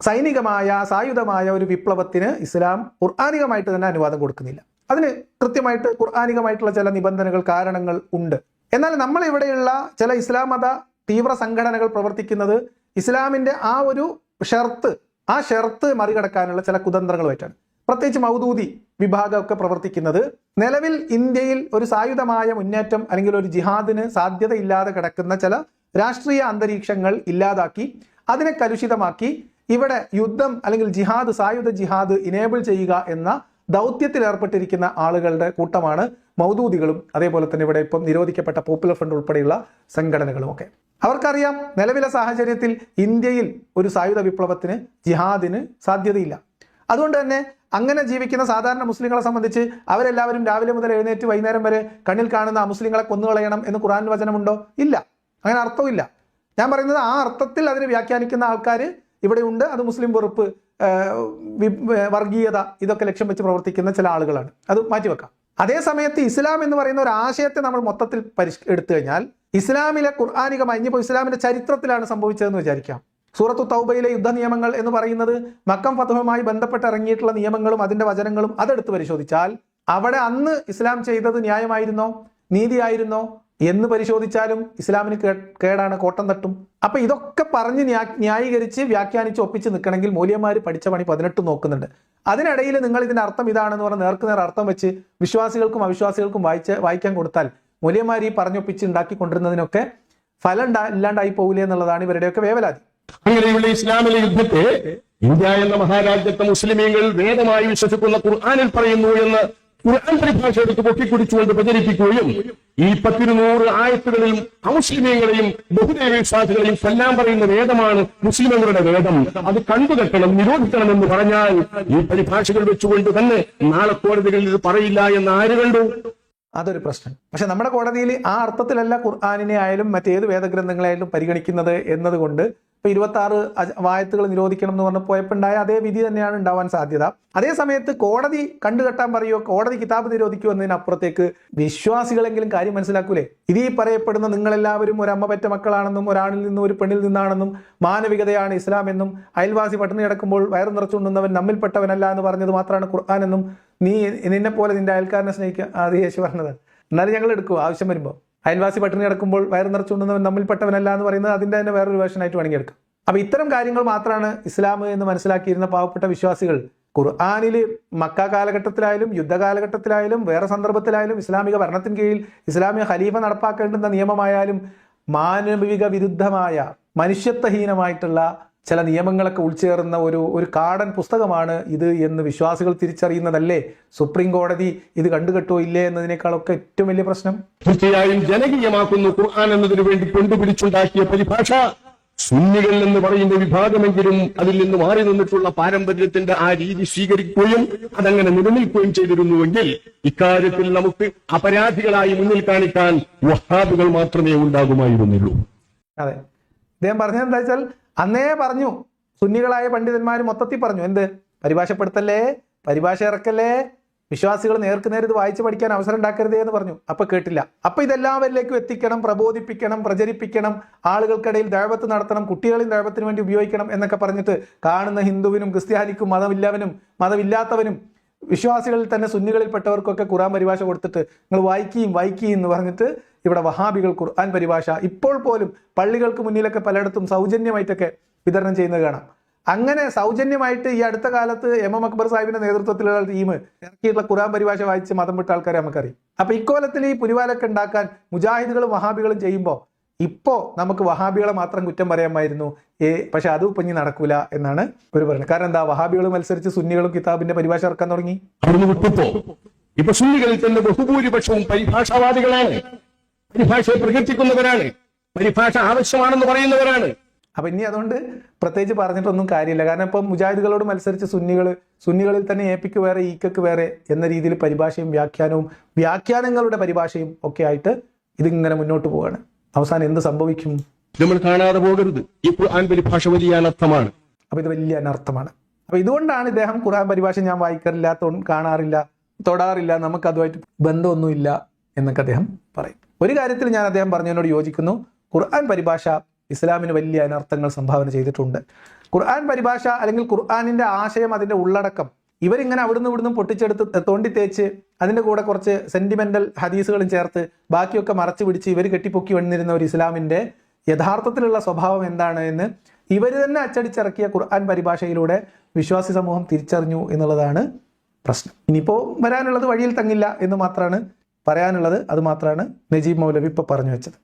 സൈനികമായ സായുധമായ ഒരു വിപ്ലവത്തിന് ഇസ്ലാം ഖുർആാനികമായിട്ട് തന്നെ അനുവാദം കൊടുക്കുന്നില്ല. അതിന് കൃത്യമായിട്ട് ഖുർആാനികമായിട്ടുള്ള ചില നിബന്ധനകൾ കാരണങ്ങൾ ഉണ്ട്. എന്നാൽ നമ്മൾ ഇവിടെയുള്ള ചില ഇസ്ലാം മത തീവ്ര സംഘടനകൾ പ്രവർത്തിക്കുന്നത് ഇസ്ലാമിന്റെ ആ ഒരു ഷർത്ത് ആ ഷർത്ത് മറികടക്കാനുള്ള ചില കുതന്ത്രങ്ങളുമായിട്ടാണ്. പ്രത്യേകിച്ച് മൗദൂദി വിഭാഗമൊക്കെ പ്രവർത്തിക്കുന്നത് നിലവിൽ ഇന്ത്യയിൽ ഒരു സായുധമായ മുന്നേറ്റം അല്ലെങ്കിൽ ഒരു ജിഹാദിന് സാധ്യതയില്ലാതെ കിടക്കുന്ന ചില രാഷ്ട്രീയ അന്തരീക്ഷങ്ങൾ ഇല്ലാതാക്കി അതിനെ കലുഷിതമാക്കി ഇവിടെ യുദ്ധം അല്ലെങ്കിൽ ജിഹാദ് സായുധ ജിഹാദ് ഇനേബിൾ ചെയ്യുക എന്ന ദൗത്യത്തിൽ ഏർപ്പെട്ടിരിക്കുന്ന ആളുകളുടെ കൂട്ടമാണ് മൗദൂദികളും. അതേപോലെ തന്നെ ഇവിടെ ഇപ്പം നിരോധിക്കപ്പെട്ട പോപ്പുലർ ഫ്രണ്ട് ഉൾപ്പെടെയുള്ള സംഘടനകളും ഒക്കെ അവർക്കറിയാം നിലവിലെ സാഹചര്യത്തിൽ ഇന്ത്യയിൽ ഒരു സായുധ വിപ്ലവത്തിന് ജിഹാദിന് സാധ്യതയില്ല. അതുകൊണ്ട് തന്നെ അങ്ങനെ ജീവിക്കുന്ന സാധാരണ മുസ്ലിങ്ങളെ സംബന്ധിച്ച് അവരെല്ലാവരും രാവിലെ മുതൽ എഴുന്നേറ്റ് വൈകുന്നേരം വരെ കണ്ണിൽ കാണുന്ന ആ മുസ്ലിങ്ങളെ കൊന്നുകളയണം എന്ന് ഖുറാൻ വചനമുണ്ടോ? ഇല്ല. അങ്ങനെ അർത്ഥമില്ല ഞാൻ പറയുന്നത് ആ അർത്ഥത്തിൽ അതിനെ വ്യാഖ്യാനിക്കുന്ന ആൾക്കാർ ഇവിടെ ഉണ്ട്. അത് മുസ്ലിം വെറുപ്പ് വർഗീയത ഇതൊക്കെ ലക്ഷ്യം വെച്ച് പ്രവർത്തിക്കുന്ന ചില ആളുകളാണ്. അത് മാറ്റിവെക്കാം. അതേ സമയത്ത് ഇസ്ലാം എന്ന് പറയുന്ന ഒരു ആശയത്തെ നമ്മൾ മൊത്തത്തിൽ പരിഷ് എടുത്തു കഴിഞ്ഞാൽ ഇസ്ലാമിലെ ഖുർആാനികമായി ഇനിയിപ്പോൾ ഇസ്ലാമിന്റെ ചരിത്രത്തിലാണ് സംഭവിച്ചതെന്ന് വിചാരിക്കാം. സൂറത്തു തൗബയിലെ യുദ്ധ നിയമങ്ങൾ എന്ന് പറയുന്നത് മക്കം ഫതഹുമായി ബന്ധപ്പെട്ട് ഇറങ്ങിയിട്ടുള്ള നിയമങ്ങളും അതിന്റെ വചനങ്ങളും അതെടുത്ത് പരിശോധിച്ചാൽ അവിടെ അന്ന് ഇസ്ലാം ചെയ്തത് ന്യായമായിരുന്നോ? നീതിയായിരുന്നോ? എന്ന് പരിശോധിച്ചാലും ഇസ്ലാമിന് കേടാണ് കോട്ടം തട്ടും. അപ്പൊ ഇതൊക്കെ പറഞ്ഞ് ന്യാ- ന്യായീകരിച്ച് വ്യാഖ്യാനിച്ച് ഒപ്പിച്ച് നിൽക്കണമെങ്കിൽ മൂല്യന്മാർ പഠിച്ച പണി പതിനെട്ട് നോക്കുന്നുണ്ട്. അതിനിടയിൽ നിങ്ങൾ ഇതിന്റെ അർത്ഥം ഇതാണെന്ന് പറഞ്ഞ് നേർക്ക് നേർ അർത്ഥം വെച്ച് വിശ്വാസികൾക്കും അവിശ്വാസികൾക്കും വായിച്ച് വായിക്കാൻ കൊടുത്താൽ മൂല്യന്മാർ ഈ പറഞ്ഞൊപ്പിച്ച് ഉണ്ടാക്കി കൊണ്ടിരുന്നതിനൊക്കെ ഫലം ഇല്ലാണ്ടായി പോകില്ല എന്നുള്ളതാണ് ഇവരുടെയൊക്കെ വേവലാതി. അങ്ങനെയുള്ള ഇസ്ലാമിലെ യുദ്ധത്തെ ഇന്ത്യ എന്ന മഹാരാജ്യത്തെ മുസ്ലിമീങ്ങൾ വേദമായി വിശ്വസിക്കുന്ന ഖുർആാനിൽ പറയുന്നു എന്ന് ഖുർആൻ പരിഭാഷ എടുത്ത് പൊക്കിക്കുടിച്ചുകൊണ്ട് പ്രചരിപ്പിക്കുകയും ഈ പത്തിരുന്നൂറ് ആയത്തുകളിലും അമുസ്ലിമീങ്ങളെയും ബഹുദേവ വിശ്വാസികളെയും കൊല്ലാൻ പറയുന്ന വേദമാണ് മുസ്ലിമങ്ങളുടെ വേദം. അത് കണ്ടുകെട്ടണം നിരോധിക്കണം എന്ന് പറഞ്ഞാൽ ഈ പരിഭാഷകൾ വെച്ചുകൊണ്ട് തന്നെ നാളെ കോടതികളിൽ ഇത് പറയില്ല എന്ന് ആര് കണ്ടു? അതൊരു പ്രശ്നം. പക്ഷെ നമ്മുടെ കോടതിയിൽ ആ അർത്ഥത്തിലല്ല ഖുർആാനിനെ ആയാലും മറ്റേത് വേദഗ്രന്ഥങ്ങളായാലും പരിഗണിക്കുന്നത് എന്നതുകൊണ്ട് ഇപ്പൊ ഇരുപത്തി ആറ് വായത്തുകൾ നിരോധിക്കണം എന്ന് പറഞ്ഞ പോയപ്പോണ്ടായ അതേ വിധി തന്നെയാണ് ഉണ്ടാവാൻ സാധ്യത. അതേ സമയത്ത് കോടതി കണ്ടുകെട്ടാൻ പറയുമോ കോടതി കിതാബ് നിരോധിക്കുമോ എന്നതിനപ്പുറത്തേക്ക് വിശ്വാസികളെങ്കിലും കാര്യം മനസ്സിലാക്കൂലേ? ഇത് ഈ പറയപ്പെടുന്ന നിങ്ങളെല്ലാവരും ഒരു അമ്മ പറ്റ മക്കളാണെന്നും ഒരാണിൽ നിന്നും ഒരു പെണ്ണിൽ നിന്നാണെന്നും മാനവികതയാണ് ഇസ്ലാം എന്നും അയൽവാസി പട്ടിണി കിടക്കുമ്പോൾ വയറ് നിറച്ചുകൊണ്ടുന്നവൻ നമ്മിൽപ്പെട്ടവനല്ല എന്ന് പറഞ്ഞത് മാത്രമാണ് ഖുർആൻ എന്നും നീ നിന്നെ പോലെ നിന്റെ അയൽക്കാരനെ സ്നേഹിക്കുക അത് യേശു പറഞ്ഞത്. എന്നാലും ഞങ്ങൾ എടുക്കും ആവശ്യം വരുമ്പോൾ അയൽവാസി പട്ടിണി കിടക്കുമ്പോൾ വയറ് നിറച്ചുകൊണ്ടുന്നവൻ നമ്മിൽപ്പെട്ടവനല്ല എന്ന് പറയുന്നത് അതിന്റെ തന്നെ വേറൊരു വേർഷനായിട്ട് വേണമെങ്കിൽ എടുക്കാം. അപ്പോൾ ഇത്തരം കാര്യങ്ങൾ മാത്രമാണ് ഇസ്ലാം എന്ന് മനസ്സിലാക്കിയിരുന്ന പാവപ്പെട്ട വിശ്വാസികൾ. ഖുർആാനിൽ മക്ക കാലഘട്ടത്തിലായാലും യുദ്ധ കാലഘട്ടത്തിലായാലും വേറെ സന്ദർഭത്തിലായാലും ഇസ്ലാമിക ഭരണത്തിന് കീഴിൽ ഇസ്ലാമിക ഖലീഫ നടപ്പാക്കേണ്ടുന്ന നിയമമായാലും മാനവിക വിരുദ്ധമായ മനുഷ്യത്വഹീനമായിട്ടുള്ള ചില നിയമങ്ങളൊക്കെ ഉൾച്ചേർന്ന ഒരു ഒരു കാടൻ പുസ്തകമാണ് ഇത് എന്ന് വിശ്വാസികൾ തിരിച്ചറിയുന്നതല്ലേ? സുപ്രീം കോടതി ഇത് കണ്ടുകെട്ടോ ഇല്ലേ എന്നതിനേക്കാളൊക്കെ ഏറ്റവും വലിയ പ്രശ്നം? തീർച്ചയായും ജനകീയമാക്കുന്നു ഖുർആൻ എന്നതിനു വേണ്ടി കൊണ്ടുപിടിച്ചുണ്ടാക്കിയ പരിഭാഷ. സുന്നികൾ എന്ന് പറയുന്ന വിഭാഗമെങ്കിലും അതിൽ നിന്ന് മാറി നിന്നിട്ടുള്ള പാരമ്പര്യത്തിന്റെ ആ രീതി സ്വീകരിക്കുകയും അതങ്ങനെ നിലനിൽക്കുകയും ചെയ്തിരുന്നുവെങ്കിൽ ഇക്കാര്യത്തിൽ നമുക്ക് അപരാധികളായി മുന്നിൽ കാണിക്കാൻ വഹാബുകൾ മാത്രമേ ഉണ്ടാകുമായിരുന്നുള്ളൂ. അതെ. അദ്ദേഹം പറഞ്ഞത് എന്താ വെച്ചാൽ അന്നേ പറഞ്ഞു. സുന്നികളായ പണ്ഡിതന്മാർ മൊത്തത്തിൽ പറഞ്ഞു. എന്ത്? പരിഭാഷപ്പെടുത്തല്ലേ? പരിഭാഷ ഇറക്കല്ലേ? വിശ്വാസികൾ നേർക്ക് നേരെ ഇത് വായിച്ച് പഠിക്കാൻ അവസരം ഉണ്ടാക്കരുതേ എന്ന് പറഞ്ഞു. അപ്പൊ കേട്ടില്ല. അപ്പൊ ഇതെല്ലാവരിലേക്കും എത്തിക്കണം പ്രബോധിപ്പിക്കണം പ്രചരിപ്പിക്കണം ആളുകൾക്കിടയിൽ ദൈവത്ത് നടത്തണം കുട്ടികളെയും ദൈവത്തിന് വേണ്ടി ഉപയോഗിക്കണം എന്നൊക്കെ പറഞ്ഞിട്ട് കാണുന്ന ഹിന്ദുവിനും ക്രിസ്ത്യാനിക്കും മതമില്ലവനും മതമില്ലാത്തവനും വിശ്വാസികളിൽ തന്നെ സുന്നികളിൽപ്പെട്ടവർക്കൊക്കെ ഖുറാൻ പരിഭാഷ കൊടുത്തിട്ട് നിങ്ങൾ വായിക്കുകയും വായിക്കുകയും എന്ന് പറഞ്ഞിട്ട് ഇവിടെ വഹാബികൾ ഖുർആൻ പരിഭാഷ ഇപ്പോൾ പോലും പള്ളികൾക്ക് മുന്നിലൊക്കെ പലയിടത്തും സൗജന്യമായിട്ടൊക്കെ വിതരണം ചെയ്യുന്നത് കാണാം. അങ്ങനെ സൗജന്യമായിട്ട് ഈ അടുത്ത കാലത്ത് എം എം അക്ബർ സാഹിബിന്റെ നേതൃത്വത്തിലുള്ള ടീം ഇറക്കിയിട്ടുള്ള ഖുറാൻ പരിഭാഷ വായിച്ച് മതം വിട്ട ആൾക്കാരെ നമുക്കറിയാം. അപ്പൊ ഇക്കോലത്തിൽ ഈ പുലിവാലൊക്കെ ഉണ്ടാക്കാൻ മുജാഹിദുകളും വഹാബികളും ചെയ്യുമ്പോൾ ഇപ്പോ നമുക്ക് വഹാബികളെ മാത്രം കുറ്റം പറയാമായിരുന്നു. ഏ പക്ഷെ അത് ഇപ്പൊ നടക്കൂല എന്നാണ് ഒരു പറയുന്നത്. കാരണം എന്താ? വഹാബികൾ മത്സരിച്ച് സുന്നികളും കിതാബിന്റെ പരിഭാഷ ഇറക്കാൻ തുടങ്ങി. ഇപ്പൊ സുന്നികളിൽ തന്നെ ബഹുഭൂരിപക്ഷവും പരിഭാഷാവാദികളാണ്. പരിഭാഷയെ പ്രകീർത്തിക്കുന്നവരാണ്. പരിഭാഷ ആവശ്യമാണെന്ന് പറയുന്നവരാണ്. അപ്പൊ ഇനി അതുകൊണ്ട് പ്രത്യേകിച്ച് പറഞ്ഞിട്ടൊന്നും കാര്യമില്ല. കാരണം ഇപ്പം മുജാഹിദുകളോട് മത്സരിച്ച് സുന്നികൾ സുന്നികളിൽ തന്നെ ഏപ്പിക്ക് വേറെ ഈക്കക്ക് വേറെ എന്ന രീതിയിൽ പരിഭാഷയും വ്യാഖ്യാനവും വ്യാഖ്യാനങ്ങളുടെ പരിഭാഷയും ഒക്കെ ആയിട്ട് ഇതിങ്ങനെ മുന്നോട്ട് പോവാണ്. അവസാനം എന്ത് സംഭവിക്കും? നമ്മൾ കാണാതെ പോകരുത്. ഈ ഖുർആൻ പരിഭാഷ വലിയ അനർത്ഥമാണ്. അപ്പൊ ഇത് വലിയ അനർത്ഥമാണ്. അപ്പൊ ഇതുകൊണ്ടാണ് ഇദ്ദേഹം ഖുർആൻ പരിഭാഷ ഞാൻ വായിക്കാറില്ലാത്ത കാണാറില്ല തൊടാറില്ല നമുക്ക് അതുമായിട്ട് ബന്ധമൊന്നുമില്ല എന്നൊക്കെ അദ്ദേഹം പറയും. ഒരു കാര്യത്തിൽ ഞാൻ അദ്ദേഹം പറഞ്ഞതിനോട് യോജിക്കുന്നു. ഖുർആൻ പരിഭാഷ ഇസ്ലാമിന് വലിയ അനർത്ഥങ്ങൾ സംഭാവന ചെയ്തിട്ടുണ്ട്. ഖുർആൻ പരിഭാഷ അല്ലെങ്കിൽ ഖുർആനിന്റെ ആശയം അതിന്റെ ഉള്ളടക്കം ഇവരിങ്ങനെ അവിടുന്ന് ഇവിടുന്ന് പൊട്ടിച്ചെടുത്ത് തോണ്ടി തേച്ച് അതിന്റെ കൂടെ കുറച്ച് സെന്റിമെന്റൽ ഹദീസുകളും ചേർത്ത് ബാക്കിയൊക്കെ മറച്ചു പിടിച്ച് ഇവർ കെട്ടിപ്പൊക്കി വന്നിരുന്ന ഒരു ഇസ്ലാമിന്റെ യഥാർത്ഥത്തിലുള്ള സ്വഭാവം എന്താണ് എന്ന് ഇവർ തന്നെ അച്ചടിച്ചിറക്കിയ ഖുർആൻ പരിഭാഷയിലൂടെ വിശ്വാസി സമൂഹം തിരിച്ചറിഞ്ഞു എന്നുള്ളതാണ് പ്രശ്നം. ഇനിയിപ്പോൾ വരാനുള്ളത് വഴിയിൽ തങ്ങില്ല എന്ന് മാത്രമാണ് പറയാനുള്ളത് അതുമാത്രമാണ് നജീബ് മൗലവി ഇപ്പോൾ പറഞ്ഞു വെച്ചത്.